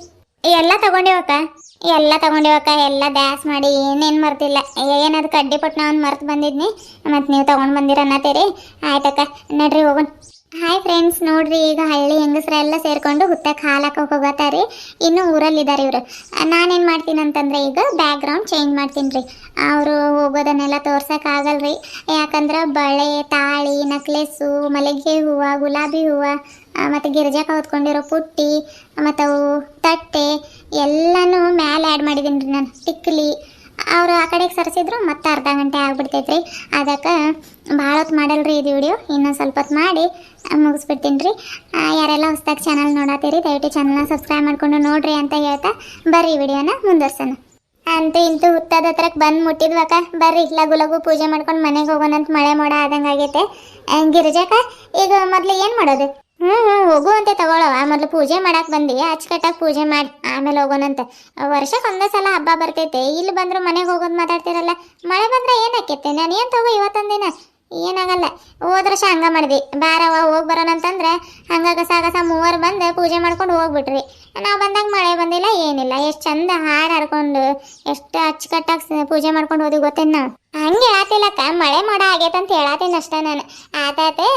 ಎಲ್ಲ ತಗೊಂಡಿವಕ್ಕ? ಎಲ್ಲ ತಗೊಂಡಿವಕ್ಕ, ಎಲ್ಲ ಡ್ಯಾಸ್ ಮಾಡಿ, ಏನೇನು ಮರ್ತಿಲ್ಲ ಏನದು ಕಡ್ಡಿ ಪಟ್ನ ಒಂದು ಮರ್ತು ಬಂದಿದ್ನಿ. ಮತ್ತು ನೀವು ತಗೊಂಡು ಬಂದಿರ ಅನ್ನತ್ತೀರಿ ಆಯ್ತಕ್ಕ, ನಡ್ರಿ ಹೋಗೋಣ. ಹಾಯ್ ಫ್ರೆಂಡ್ಸ್ ನೋಡ್ರಿ, ಈಗ ಹಳ್ಳಿ ಹೆಂಗಸರೆಲ್ಲ ಸೇರ್ಕೊಂಡು ಹುತ್ತಕ್ಕೆ ಹಾಲು ಹಾಕೋಕೆ ಹೋಗತ್ತಾರಿ ಇನ್ನು ಊರಲ್ಲಿದ್ದಾರೆ ಇವರು. ನಾನೇನು ಮಾಡ್ತೀನಿ ಅಂತಂದ್ರೆ ಈಗ ಬ್ಯಾಕ್ ಗ್ರೌಂಡ್ ಚೇಂಜ್ ಮಾಡ್ತೀನಿ ರೀ ಅವರು ಹೋಗೋದನ್ನೆಲ್ಲ ತೋರ್ಸಕ್ಕೆ ಆಗಲ್ರಿ ಯಾಕಂದ್ರೆ ಬಳೆ, ತಾಳಿ ನಕ್ಲೆಸ್ಸು ಮಲ್ಲಿಗೆ ಹೂವು, ಗುಲಾಬಿ ಹೂವು ಮತ್ತು ಗಿರ್ಜಾಕ ಹೊತ್ಕೊಂಡಿರೋ ಪುಟ್ಟಿ ಮತ್ತು ಅವು ತಟ್ಟೆ, ಎಲ್ಲನೂ ಮ್ಯಾಲೆ ಆ್ಯಡ್ ಮಾಡಿದ್ದೀನಿ ರೀ ನಾನು. ಟಿಕ್ಲಿ ಅವರು ಆ ಕಡೆಗೆ ಸರಿಸಿದ್ರು, ಮತ್ತೆ ಅರ್ಧ ಗಂಟೆ ಆಗ್ಬಿಡ್ತೈತ್ರಿ. ಅದಕ್ಕೆ ಭಾಳ ಹೊತ್ತು ಮಾಡಲ್ರಿ ಇದು ವಿಡಿಯೋ ಇನ್ನೊಂದು ಸ್ವಲ್ಪ ಹೊತ್ತು ಮಾಡಿ ಮುಗಿಸ್ಬಿಡ್ತೀನಿ ರೀ ಯಾರೆಲ್ಲ ಹೊಸ್ದಾಗಿ ಚಾನಲ್ ನೋಡತ್ತೀರಿ ದಯವಿಟ್ಟು ಚಾನಲ್ನ ಸಬ್ಸ್ಕ್ರೈಬ್ ಮಾಡ್ಕೊಂಡು ನೋಡ್ರಿ ಅಂತ ಹೇಳ್ತಾ ಬರ್ರಿ ವಿಡಿಯೋನ ಮುಂದುವರ್ಸೋಣ. ಅಂತೂ ಇಂತೂ ಹುತ್ತದ ಹತ್ರಕ್ಕೆ ಬಂದು ಮುಟ್ಟಿದ್ವಕ್ಕ. ಬರ್ರಿ ಲಘು ಲಘು ಪೂಜೆ ಮಾಡ್ಕೊಂಡು ಮನೆಗೆ ಹೋಗೋಣಂತ ಮಳೆ ಮೋಡ ಆದಂಗೆ ಆಗೈತೆ ಈಗ ಮೊದಲು ಏನು ಮಾಡೋದು? ಹ್ಞೂ ಹ್ಞೂ ಹೋಗು ಅಂತೆ ತಗೊಳವ. ಮೊದಲು ಪೂಜೆ ಮಾಡಕ್ಕೆ ಬಂದು, ಅಚ್ಚುಕಟ್ಟಾಗಿ ಪೂಜೆ ಮಾಡಿ, ಆಮೇಲೆ ಹೋಗೋಣಂತೆ ವರ್ಷಕ್ಕೆ ಒಂದೇ ಸಲ ಹಬ್ಬ ಬರ್ತೈತೆ. ಇಲ್ಲಿ ಬಂದ್ರು ಮನೆಗೆ ಹೋಗೋದು ಮಾತಾಡ್ತಿರಲ್ಲ, ಮಳೆ ಬಂದ್ರೆ ಏನಾಕೈತೆ ನಾನು ಏನು ತಗೋ ಇವತ್ತೊಂದಿನ ಏನಾಗಲ್ಲ. ಹೋದ ವರ್ಷ ಹಂಗ ಮಾಡಿದ್ವಿ. ಬಾರವ ಹೋಗಿ ಬರೋಣ ಅಂತಂದ್ರೆ ಹಂಗ ಕಸ ಮೂವರು ಬಂದು ಪೂಜೆ ಮಾಡ್ಕೊಂಡು ಹೋಗ್ಬಿಟ್ರಿ. ನಾವು ಬಂದಾಗ ಮಳೆ ಬಂದಿಲ್ಲ, ಏನಿಲ್ಲ. ಎಷ್ಟು ಚಂದ ಹಾರ ಹಾಡ್ಕೊಂಡು, ಎಷ್ಟು ಅಚ್ಚುಕಟ್ಟಾಗಿ ಪೂಜೆ ಮಾಡ್ಕೊಂಡು ಹೋದ್ವಿ ಗೊತ್ತೇನು ನಾವು? ಹಂಗೆ ಹೇಳತ್ತಿಲ್ಲಕ್ಕ ಮಳೆ ಮಾಡ ಆಗೈತೆ ಅಂತ ಹೇಳತ್ತೀನಿ ಅಷ್ಟೇ ನಾನು. ಆತಾತೆ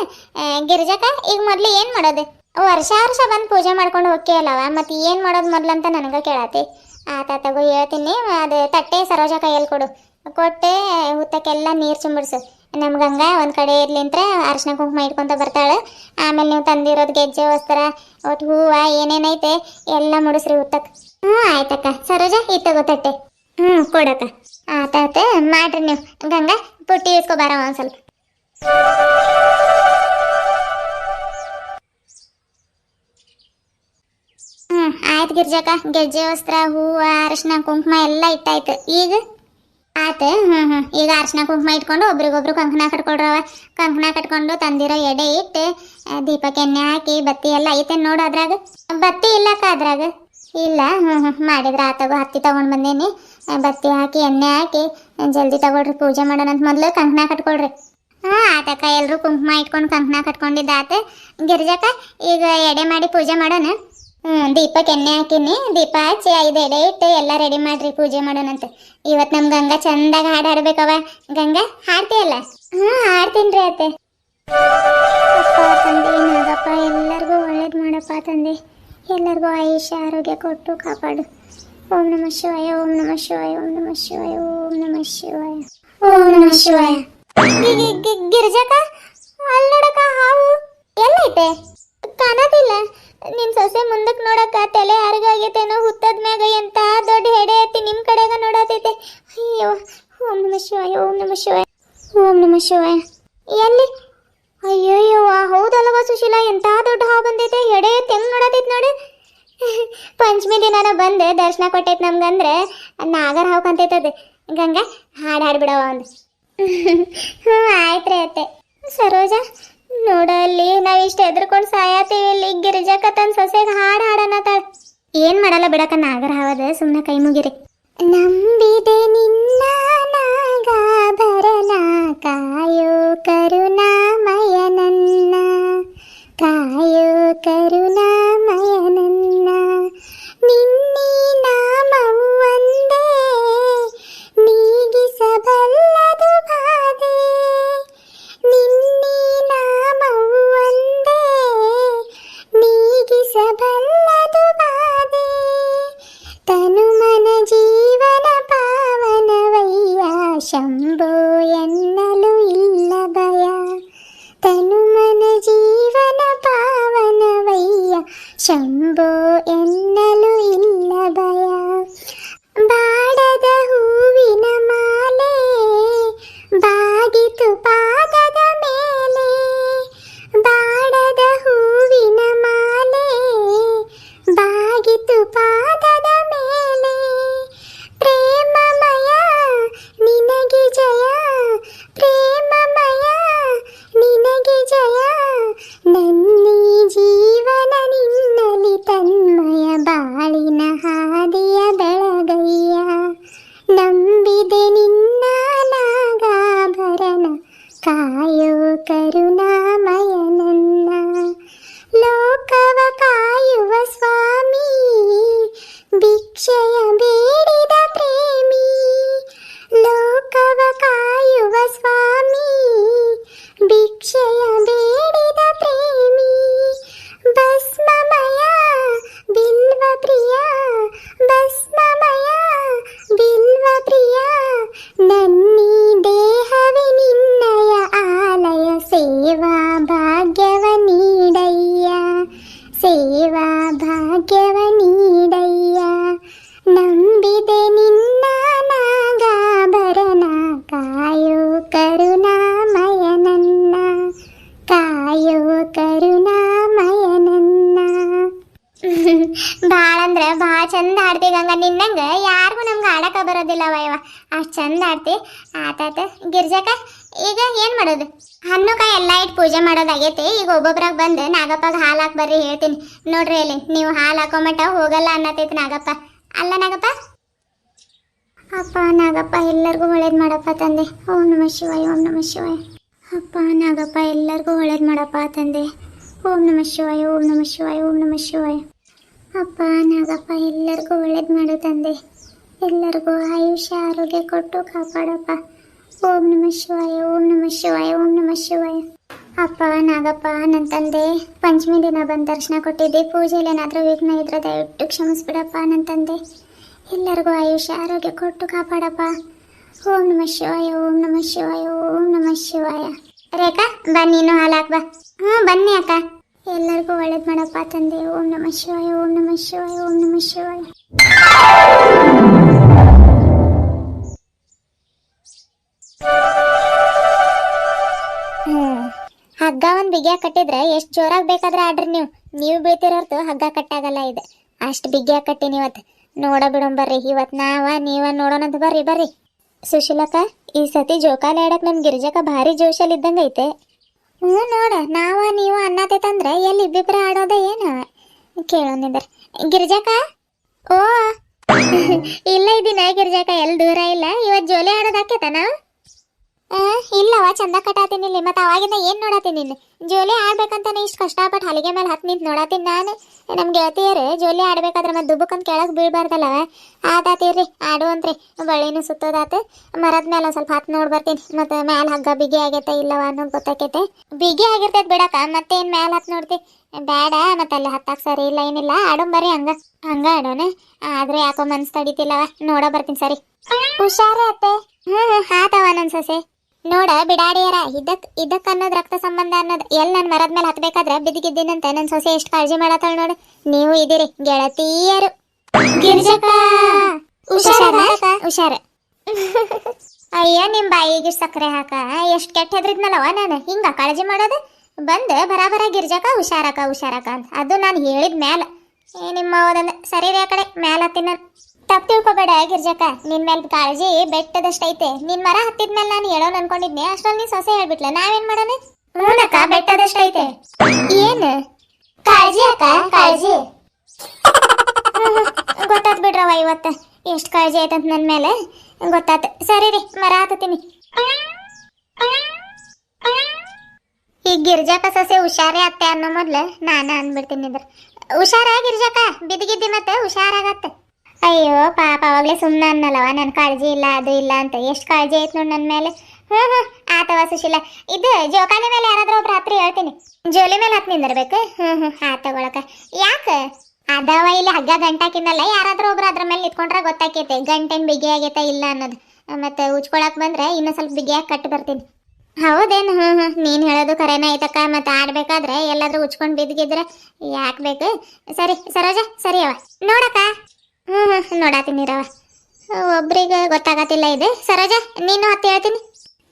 ಗಿರಿಜಕ್ಕ, ಈಗ ಮೊದಲು ಏನು ಮಾಡೋದು? ವರ್ಷ ವರ್ಷ ಬಂದು ಪೂಜೆ ಮಾಡ್ಕೊಂಡು ಹೋಗ್ತೀಯಲ್ಲವ ಮತ್ತೆ ಏನು ಮಾಡೋದು ಮೊದ್ಲು ಅಂತ ನನಗೆ ಕೇಳತಿ. ಆತಾತಗೋ ಹೇಳ್ತೀನಿ, ಅದು ತಟ್ಟೆ ಸರೋಜ ಕೈಯಲ್ಲಿ ಕೊಡು. ಕೊಟ್ಟೆ ಹುತ್ತಕ್ಕೆಲ್ಲ ನೀರು ಚಿಂಬಿಡ್ಸು ನಮ್ಮ ಗಂಗಾ ಒಂದು ಕಡೆ ಇರ್ಲಿಂತ್ರ ಅರ್ಶಿನ ಕುಂಕುಮ ಇಟ್ಕೊಂತ ಬರ್ತಾಳೆ. ಆಮೇಲೆ ನೀವು ತಂದಿರೋದು ಗೆಜ್ಜೆ, ವಸ್ತ್ರ ಒಟ್ಟು ಹೂವು ಏನೇನೈತೆ ಎಲ್ಲ ಮುಡಿಸ್ರಿ ಉತ್ತಕ್ಕ ಹ್ಞೂ ಆಯ್ತಕ್ಕ. ಸರೋಜ ಈ ಗೊತ್ತಟ್ಟೆ ತಟ್ಟೆ. ಹ್ಞೂ ಕೊಡಕ್ಕ. ಆತಾತ ಮಾಡ್ರಿ ನೀವು. ಗಂಗಾ ಪುಟ್ಟಿ ಇಸ್ಕೊ ಬಾರವ ಒಂದು ಸ್ವಲ್ಪ ಹ್ಞೂ ಆಯ್ತು ಗಿರ್ಜಕ್ಕ. ಗೆಜ್ಜೆ, ವಸ್ತ್ರ, ಹೂವ, ಅರಶಿನ, ಕುಂಕುಮ ಎಲ್ಲ ಇಟ್ಟಾಯ್ತು. ಈಗ? ಆತು ಹ್ಞೂ ಹ್ಞೂ ಈಗ ಅರ್ಶಿನ ಕುಂಕುಮ ಇಟ್ಕೊಂಡು ಒಬ್ರಿಗೊಬ್ರು ಕಂಕಣ ಕಟ್ಕೊಳ್ರವ. ಕಂಕಣ ಕಟ್ಕೊಂಡು ತಂದಿರೋ ಎಡೆ ಇಟ್ಟು ದೀಪಕ್ಕೆ ಎಣ್ಣೆ ಹಾಕಿ, ಬತ್ತಿ ಎಲ್ಲ ಐತೆ ನೋಡು ಅದ್ರಾಗ. ಬತ್ತಿ ಇಲ್ಲಕ್ಕ ಅದ್ರಾಗ. ಇಲ್ಲ ಹ್ಞೂ ಹ್ಞೂ ಮಾಡಿದ್ರೆ ಆತಗೋ ಹತ್ತಿ ತಗೊಂಡ್ ಬಂದೇನಿ. ಬತ್ತಿ ಹಾಕಿ, ಎಣ್ಣೆ ಹಾಕಿ, ಜಲ್ದಿ ತಗೊಳ್ರಿ, ಪೂಜೆ ಮಾಡೋಣ ಅಂತ ಮೊದಲು ಕಂಕಣ ಕಟ್ಕೊಳ್ರಿ. ಹಾಂ, ಆತಕ್ಕ ಎಲ್ಲರೂ ಕುಂಕುಮ ಇಟ್ಕೊಂಡು ಕಂಕಣ ಕಟ್ಕೊಂಡಿದ್ದಾತ ಗಿರಿಜಕ್ಕ, ಈಗ ಎಡೆ ಮಾಡಿ ಪೂಜೆ ಮಾಡೋಣ. ದೀಪಕ್ಕೆ ಎಣ್ಣೆ ಹಾಕಿನಿ. ದೀಪ ಹಚ್ಚಿ ಐದು ಎಡೆ ಇಟ್ಟು ಎಲ್ಲ ರೆಡಿ ಮಾಡ್ರಿ, ಪೂಜೆ ಮಾಡೋಣಂತೆ. ಇವತ್ತು ನಮ್ಮ ಗಂಗಾ ಚಂದಾಗ ಹಾಡು ಹಾಡ್ಬೇಕವ ಗಂಗಾ, ಹಾಡ್ತೀಯಲ್ಲ? ಹ್ಞೂ ಹಾಡ್ತೀನಿ ರೀ ಅತ್ತೆ. ಅಪ್ಪ, ತಂದೆ, ನಾಗಪ್ಪ, ಎಲ್ಲರಿಗೂ ಒಳ್ಳೇದು ಮಾಡಪ್ಪ ತಂದೆ. ಎಲ್ಲರಿಗೂ ಆಯುಷ್ಯ, ಆರೋಗ್ಯ ಕೊಟ್ಟು ಕಾಪಾಡು. ಓಂ ನಮ ಶಿವಾಯ, ಓಂ ನಮ ಶಿವಾಯ, ಓಂ ನಮ ಶಿವಾಯ, ಓಂ ನಮ ಶಿವಾಯ. ಓಂ ನಮ ಶಿವಾಯ. ಗಿರ್ಜಕ ಗಿ- ಗಿ- ಗಿರಿಜಕ್ಕ ಅಲ್ಲಿ ನೋಡಕ್ಕ ಹಾವು ಎಲ್ಲೈತೆ? ನಿನ್ ಸೊಸೆ ಮುಂದಕ್ ನೋಡಕ್ಕ ತಲೆ ಯಾರಿಗಾಗೈತೇನೋ ಹುತ್ತದ ಮ್ಯಾಗ ಎಂತ ದೊಡ್ಡ ಹೆಡೆ ಐತಿ ನಿಮ್ ಕಡೆಗ ನೋಡತೈತೆ. ಅಯ್ಯೋ, ಓಂ ನಮ ಶಿವಾಯ, ಓಂ ನಮ ಶಿವಾಯ, ಓಂ ನಮ ಶಿವಾಯ. ಎಲ್ಲಿ? ಅಯ್ಯಯ್ಯೋ ಹೌದಲ್ವ ಸುಶೀಲ, ಎಂತ ದೊಡ್ಡ ಹಾವು ಬಂದೈತೆ, ಹೆಡೆ ತೆಂಗ್ ನೋಡತೈತೆ ನೋಡು. ಪಂಚಮಿ ದಿನಾನ ಬಂದು, ದರ್ಶನ ಕೊಟ್ಟೈತೆ ನಮ್ಗಂದ್ರೆ, ನಾಗರ ಹಾವು ಕಂತೈತದ ಗಂಗಾ, ಹಾಡು ಹಾಡ್ಬಿಡವ ಒಂದು. ಹ್ಞೂ ಆಯ್ತ್ರಿ ಅತ್ತೆ. ಸರೋಜ ನೋಡಲ್ಲಿ ನಾವ್ ಇಷ್ಟ ಎದ್ರಕೊಂಡು ಸಾಯತೀವಿ ಇಲ್ಲಿ. ಗಿರಿಜಕ್ಕ ತನ್ ಸೊಸೆಗೆ ಹಾಡು ಹಾಡನತ ಏನ್ ಮಾಡಲ್ಲ ಬಿಡಕ ನಾಗರ ಹಾವದ ಸುಮ್ಮನೆ ಕೈ ಮುಗಿರಿ. ನಂಬಿದೆ ನಿನ್ನ ನಾಗಾಭರಣ, ಕಾಯೋ ಕರುಣಾಮಯ ನನ್ನ ಕಾಯೋ ಕರುಣಾಮಯ ನಿನ್ನೆ ಭಾಗ್ಯವ ನೀಡಯ್ಯ? ನಂಬಿದೆ ನಿನ್ನ ನಾಗಾಭರಣ ಕಾಯೋ ಕರುಣಾಮಯನನ್ನ ಕಾಯೋ ಕರುಣಾಮಯನನ್ನ. ಭಾಳ ಅಂದ್ರೆ ಭಾಳ ಚಂದ ಆಡ್ತಿ ಗಂಗ, ನಿನ್ನಂಗೆ ಯಾರಿಗೂ ನಮ್ಗೆ ಆಡಕ್ಕೆ ಬರೋದಿಲ್ಲ ವಯವ ಅಷ್ಟು ಚಂದ ಆಡ್ತಿ. ಆತಾತ ಗಿರ್ಜಕ್ಕ ಈಗ ಏನ್ ಮಾಡೋದು? ಹಣ್ಣು ಕಾಯಿ ಎಲ್ಲ ಇಟ್ಟು ಪೂಜೆ ಮಾಡೋದಾಗೈತಿ ಈಗ ಒಬ್ಬೊಬ್ರಾಗ ಬಂದು, ನಾಗಪ್ಪಗೆ ಹಾಲು ಹಾಕ್ ಬರ್ರಿ ಹೇಳ್ತೀನಿ. ನೋಡ್ರಿ ಇಲ್ಲಿ ನೀವು ಹಾಲು ಹಾಕೋ ಮಟ್ಟ ಹೋಗಲ್ಲ ಅನ್ನತೈತಿ ನಾಗಪ್ಪ. ಅಲ್ಲ ನಾಗಪ್ಪ? ಅಪ್ಪ, ನಾಗಪ್ಪ ಎಲ್ಲರಿಗೂ ಒಳ್ಳೇದು ಮಾಡಪ್ಪ ತಂದೆ. ಓಂ ನಮ ಶಿವಾಯ, ಓಂ ನಮ ಶಿವಾಯ. ಅಪ್ಪ, ನಾಗಪ್ಪ ಎಲ್ಲರಿಗೂ ಒಳ್ಳೇದು ಮಾಡಪ್ಪ ತಂದೆ. ಓಂ ನಮ ಶಿವಾಯ, ಓಂ ನಮ ಶಿವಾಯ, ಓಂ ನಮ ಶಿವಾಯ. ಅಪ್ಪ, ನಾಗಪ್ಪ ಎಲ್ಲರಿಗೂ ಒಳ್ಳೇದು ಮಾಡು ತಂದೆ. ಎಲ್ಲರಿಗೂ ಆಯುಷ್ಯ, ಆರೋಗ್ಯ ಕೊಟ್ಟು ಕಾಪಾಡಪ್ಪ. ಓಂ ನಮ ಶಿವಾಯ, ಓಂ ನಮ ಶಿವಾಯ, ಓಂ ನಮ ಶಿವಾಯ. ಅಪ್ಪ, ನಾಗಪ್ಪ ನನ್ನ ತಂದೆ, ಪಂಚಮಿ ದಿನ ಬಂದು ದರ್ಶನ ಕೊಟ್ಟಿದ್ದೆ. ಪೂಜೆಯಲ್ಲಿ ಏನಾದರೂ ವಿಘ್ನ ಇದ್ರೆ ದಯವಿಟ್ಟು ಕ್ಷಮಿಸ್ಬಿಡಪ್ಪ ನನ್ನ ತಂದೆ. ಎಲ್ಲರಿಗೂ ಆಯುಷ್ಯ, ಆರೋಗ್ಯ ಕೊಟ್ಟು ಕಾಪಾಡಪ್ಪ. ಓಂ ನಮ ಶಿವಾಯ, ಓಂ ನಮ ಶಿವಾಯ, ಓಂ ನಮ ಶಿವಾಯ. ರೇಖಾ, ಬಾ, ನೀನು ಹಾಲು ಹಾಕ್ ಬಾ. ಹ್ಞೂ ಬನ್ನಿ ಅಕ್ಕ. ಎಲ್ಲರಿಗೂ ಒಳ್ಳೇದು ಮಾಡಪ್ಪ ತಂದೆ. ಓಂ ನಮ ಶಿವಾಯ, ಓಂ ನಮ ಶಿವಾಯ, ಓಂ ನಮ ಶಿವಾಯ. ಹಗ್ಗ ಒಂದ್ ಬಿಗಿಯ ಕಟ್ಟಿದ್ರೆ ಎಷ್ಟ್ ಜೋರಾಗ್ ಬೇಕಾದ್ರೆ ಆಡ್ರಿ ನೀವು. ನೀವು ಬೀಳ್ತಿರೋರ್ತು ಹಗ್ಗ ಕಟ್ಟಾಗಲ್ಲ ಇದು. ಅಷ್ಟ್ ಬಿಗಿಯ ಕಟ್ಟಿನಿ ಇವತ್ತು ನೋಡ ಬಿಡೋಣ ಬರ್ರಿ. ಇವತ್ ನಾವ ನೀವ ನೋಡೋಣಂತ ಬರ್ರಿ ಬರ್ರಿ. ಸುಶೀಲಕ್ಕ ಈ ಸತಿ ಜೋಕಾಲಿ ಆಡಕ್ ನಮ್ ಗಿರಿಜಕ ಭಾರಿ ಜೋಶಲ್ಲಿ ಇದ್ದಂಗ ಐತೆ. ಹ್ಞೂ ನೋಡ ನಾವ ನೀವು ಅನ್ನತೈತಂದ್ರೆ ಎಲ್ಲಿ ಇಬ್ಬಿಬ್ರ ಆಡೋದ ಏನ? ಕೇಳೋನಿಂದರ್ ಗಿರಿಜಕ ಓ ಇಲ್ಲ ಇದೀನ ಗಿರಿಜಕ ಎಲ್ಲಿ ದೂರ ಇಲ್ಲ. ಇವತ್ ಜೋಲಿ ಆಡೋದಾಕೇತ ನಾವು ಆ, ಇಲ್ಲವ ಚಂದ ಕಟ್ಟಾತೀನಿ ಇಲ್ಲಿ, ಮತ್ತೆ ಅವಾಗಿಂದ ಏನ್ ನೋಡತ್ತೀನಿ ನೀನು ಜೋಲಿ ಆಡ್ಬೇಕಂತಾನೆ ಇಷ್ಟು ಕಷ್ಟಪಟ್ಟು ಹಲಿಗೆ ಮೇಲೆ ಹತ್ತು ನಿಂತು ನೋಡತ್ತೀನಿ ನಾನು. ನಮ್ಮ ಗೆಳತಿಯರು ಜೋಲಿ ಆಡ್ಬೇಕಾದ್ರೆ ಮತ್ತೆ ದುಬ್ಬಕ್ಕಂತ ಕೆಳಗೆ ಬೀಳ್ಬಾರ್ದಲ್ಲವ ಆಡು ಅಂತ್ರಿ. ಬಳ್ಳಿನೂ ಸುತ್ತೋದಾತು. ಮರದ ಮೇಲೆ ಒಂದ್ ಸ್ವಲ್ಪ ಹತ್ ನೋಡ್ಬರ್ತೀನಿ ಮತ್ತೆ ಮ್ಯಾಲ ಹಗ್ಗ ಬಿಗಿ ಆಗೈತೆ ಇಲ್ಲವ ಅನ್ನೋದು ಗೊತ್ತಾಕೈತೆ. ಬಿಗಿ ಆಗಿರ್ತೈತೆ ಬಿಡಕ್ಕ ಮತ್ತೆ ಏನು ಮ್ಯಾಲ ಹತ್ ನೋಡ್ತಿ? ಬೇಡ ಮತ್ತೆ ಅಲ್ಲಿ ಹತ್ತಾಕ್ ಸರಿ ಇಲ್ಲ, ಏನಿಲ್ಲ. ಆಡು ಬರ್ರಿ, ಹಂಗ ಹಂಗ ಆಡೋಣ ಆದ್ರೆ ಯಾಕೋ ಮನ್ಸು ತಡಿತಿಲ್ಲವ ನೋಡ ಬರ್ತೀನಿ ಸರಿ. ಹುಷಾರ ಅತ್ತೆ? ಹ್ಮ್ ಹಾತವ ನನ್ ನನ್ನ ಸೊಸೆ. ನೋಡ ಬಿಡಾಡಿಯರ ಇದಕ್ ಇದಕ್ ಅನ್ನೋದ್ ರಕ್ತ ಸಂಬಂಧ ಅನ್ನೋದ್ ಎಲ್ ನನ್ ಮರದ ಮೇಲೆ ಹತ್ಬೇಕಾದ್ರೆ ಬಿದ್ದಿಗಿದ್ದೀನಂತ ನನ್ನ ಸೊಸೆ ಎಷ್ಟು ಕಾಳಜಿ ಮಾಡತ್ತಾಳ ನೋಡು. ನೀವು ಇದೀರಿ ಗೆಳತಿಯರು. ಹುಷಾರ ಅಯ್ಯ ನಿಮ್ ಬಾಯಿಗೆ ಸಕ್ಕರೆ ಹಾಕ. ಎಷ್ಟ್ ಕೆಟ್ಟ ಹೆದ್ರಿದ್ನಲ್ಲವ ನಾನು? ಹಿಂಗ ಕಾಳಜಿ ಮಾಡೋದು? ಬಂದ್ ಬರಾಬರ ಗಿರ್ಜಕ ಹುಷಾರಕ ಹುಷಾರಕ ಅಂತ. ಅದು ನಾನು ಹೇಳಿದ ಮ್ಯಾಲ. ಏ ನಿಮ್ಮ ಹೋದಂದ ಸರಿ ರೀ ಆ ಕಡೆ ಮ್ಯಾಲ ಹತ್ತಿನ ತಪ್ಪು ತಿಳ್ಕೊಬೇಡ ಗಿರ್ಜಕ್ಕ. ನಿನ್ ಮೇಲೆ ಕಾಳಜಿ ಬೆಟ್ಟದಷ್ಟೈತೆ ನಿನ್ ಮರ ಹತ್ತಿದ್ಮೇಲೆ ನಾನು ಹೇಳೋನ್ ಅನ್ಕೊಂಡಿದ್ನೆ, ಅಷ್ಟ್ರಲ್ಲಿ ನೀ ಸೊಸೆ ಹೇಳ್ಬಿಟ್ಲ. ನಾವೇನ್ ಮಾಡೋಣ ಹ್ಞೂನಕ್ಕ ಬೆಟ್ಟದಷ್ಟೈತೆ ಏನು? ಕಾಳಜಿ ಅಕ್ಕ, ಕಾಳಜಿ. ಗೊತ್ತಾತ್ ಬಿಡ್ರವ ಇವತ್ತ. ಎಷ್ಟು ಕಾಳಜಿ ಐತಂತ ನನ್ನ ಮೇಲೆ? ಗೊತ್ತಾತ. ಸರಿ ರೀ, ಮರ ಹತ್ತೀನಿ ಈ ಗಿರ್ಜಾಕ ಸೊಸೆ ಹುಷಾರೇ ಅತ್ತೆ ಅನ್ನೋ ಮೊದ್ಲು ನಾನ ಅಂದ್ಬಿಡ್ತೀನಿ ಇದ್ರ. ಹುಷಾರ ಗಿರ್ಜಾಕ ಬಿದ್ದಿಗಿದ್ದಿ ಮತ್ತೆ ಹುಷಾರಾಗತ್ತೆ ಅಯ್ಯೋ, ಪಾಪ, ಅವಾಗಲೇ ಸುಮ್ಮನೆ ಅನ್ನಲ್ಲವ? ನನ್ನ ಕಾಳಜಿ ಇಲ್ಲ, ಅದು ಇಲ್ಲ ಅಂತ. ಎಷ್ಟು ಕಾಳಜಿ ಆಯ್ತು ನೋಡಿ ನನ್ನ ಮೇಲೆ. ಹ್ಞೂ ಹ್ಞೂ ಆತವ ಸುಶೀಲ. ಇದು ಜೋಕಾಲಿ ಮೇಲೆ ಯಾರಾದ್ರೂ ಒಬ್ರು ರಾತ್ರಿ ಹೇಳ್ತೀನಿ. ಜೋಲಿ ಮೇಲೆ ಹತ್ತು ನಿಂದಿರ್ಬೇಕು. ಹ್ಞೂ ಹ್ಞೂ ಆ, ತಗೊಳಕ. ಯಾಕೆ? ಅದವ ಇಲ್ಲಿ ಹಗ್ಗ ಗಂಟಾಕಿನಲ್ಲ ಯಾರಾದ್ರೂ ಒಬ್ರು ಅದ್ರ ಮೇಲೆ ನಿಂತ್ಕೊಂಡ್ರೆ ಗೊತ್ತಾಕೈತೆ. ಗಂಟೆನ್ ಬಿಗಿ ಆಗೈತೆ ಇಲ್ಲ ಅನ್ನೋದು. ಮತ್ತೆ ಉಚ್ಕೊಳಕ್ ಬಂದ್ರೆ ಇನ್ನೂ ಸ್ವಲ್ಪ ಬಿಗಿಯಾಗಿ ಕಟ್ಟಿ ಬರ್ತೀನಿ. ಹೌದೇನು? ಹ್ಞೂ ಹ್ಞೂ ನೀನು ಹೇಳೋದು ಕರೆನೇ ಐತಕ್ಕ ಮತ್ತೆ ಆಡಬೇಕಾದ್ರೆ ಎಲ್ಲಾದ್ರೂ ಉಚ್ಕೊಂಡು ಬಿದ್ದಿದ್ರೆ ಯಾಕೆ ಬೇಕು? ಸರಿ, ಸರೋಜ, ಸರಿ ಅವ. ನೋಡಕ್ಕ. ಹ್ಞೂ ಹ್ಞೂ ನೋಡಾತೀನಿ ರವ ಒಬ್ರಿಗೆ ಗೊತ್ತಾಗತ್ತಿಲ್ಲ ಇದು. ಸರೋಜ, ನೀನು ಹತ್ತಿ ಹೇಳ್ತೀನಿ?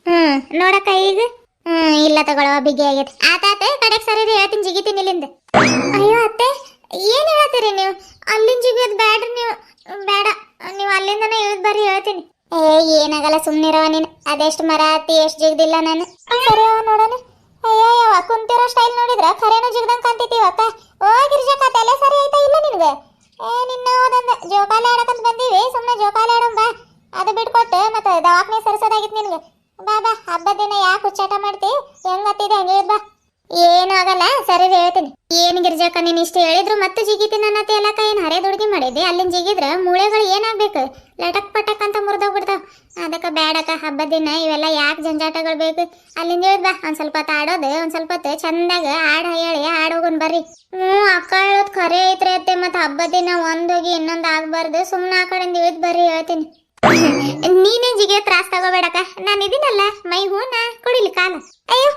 ಹ್ಞೂ ನೋಡಕ್ಕ ಈಗ? ಹ್ಞೂ ಇಲ್ಲ ತಗೊಳವ ಬಿಗಿ ಆಗೈತೆ ಆತಾತೆ ಕಡೆಗೆ ಸರಿ ಹೇಳ್ತೀನಿ, ಜಿಗಿತೀನಿ ಇಲ್ಲಿಂದ. ಅಯ್ಯೋ, ಅತ್ತೆ, ಏನು ಹೇಳ್ತೀರಿ ನೀವು? ಅಲ್ಲಿಂದ ಜಿಗಿಯೋದು ಬೇಡ್ರಿ ನೀವು. ಬೇಡ, ನೀವು ಅಲ್ಲಿಂದನೇ ಇಳಿದ್ ಬರ್ರಿ, ಹೇಳ್ತೀನಿ. ಏ, ಏನಾಗಲ್ಲ ಸುಮ್ಮನಿರವ ನೀನು. ಅದೆಷ್ಟು ಮರ ಹತ್ತಿ ಎಷ್ಟು ಜಿಗ್ದಿಲ್ಲ ನಾನು. ಸರಿ ನೋಡೋಣ. ಯಾವ ಕುಂತಿರೋ ಸ್ಟೈಲ್ ನೋಡಿದ್ರ ಖರೇನು ಜಿಗ್ದಂಗ್ ಕಾಣ್ತೈತಿ ಅಕ್ಕ ಓ, ಗಿರಿಜಕ್ಕ, ತಲೆ ಸರಿ ಐತಾ ಇಲ್ಲ ನಿನ್ಗೆ? ಏ, ನಿನ್ನ ಆಡಕಂತ ಬಂದೀವಿ. ಸುಮ್ಮನೆ ಜೋಕಾಲಿ ಆಡೋಣ ಬಾ. ಅದು ಬಿಟ್ಕೊಟ್ಟು ಮತ್ತೆ ದವಾಖಾನೆ ಸರಿಸೋದಾಗಿತ್ತು ನಿನ್ಗೆ. ಬಾ ಬಾ. ಹಬ್ಬದ ದಿನ ಯಾಕೆ ಹುಚ್ಚಾಟ ಮಾಡ್ತಿ? ಹೆಂಗ್ ಹತ್ತಿದೆ? ಹಂಗೆ ಬಾ ಏನೂ ಆಗಲ್ಲ, ಸರಿ ಹೇಳ್ತೀನಿ. ಏನ್ ಗಿರ್ಜಾಕ ನೀನ್ ಇಷ್ಟು ಹೇಳಿದ್ರು ಮತ್ತೆ ಜಿಗಿತಿ ನನ್ನ ತೇಲಕ ಏನ್ ಹರೆ ದುಡ್ಗಿ ಮಾಡಿದ್ದೆ? ಅಲ್ಲಿಂದ ಜಿಗಿದ್ರ ಮೂಳೆಗಳು ಏನಾಗ್ಬೇಕು? ಲಟಕ್ ಪಟಕ್ ಅಂತ ಮುರಿದೋಗ್ಬಿಡ್ತಾವ. ಅದಕ್ಕ ಬೇಡಕ್ಕ ಹಬ್ಬದ ದಿನ ಇವೆಲ್ಲ ಯಾಕೆ ಜಂಜಾಟಗಳು ಬೇಕು? ಅಲ್ಲಿಂದ ಹೇಳ್ದ ಒಂದ್ ಸ್ವಲ್ಪ ಹೊತ್ತು ಆಡೋದು, ಒಂದ್ ಸ್ವಲ್ಪ ಹೊತ್ತು ಚಂದಾಗ ಆಡ ಹೇಳಿ ಹಾಡು ಹೋಗೋಣ ಬರ್ರಿ. ಹ್ಞೂ, ಅಕ್ಕ ಹೇಳೋದ್ ಖರೆ ಐತ್ರಿ ಅತ್ತೆ, ಮತ್ತೆ ಹಬ್ಬದ ದಿನ ಒಂದೋಗಿ ಇನ್ನೊಂದು ಆಗ್ಬಾರ್ದು. ಸುಮ್ಮನೆ ಆ ಕಡೆಯಿಂದ ಇಳಿದ್ ಬರ್ರಿ, ಹೇಳ್ತೀನಿ. ನೀನೇ ಜಿಗೆ ತ್ರಾಸ್ ತಗೋಬೇಡಕ್ಕ. ನಾನು ಇದೀನಲ್ಲ, ಮೈ ಹೂನ ಕೊಡಿಲಿ ಕಾಲ. ಅಯ್ಯೋ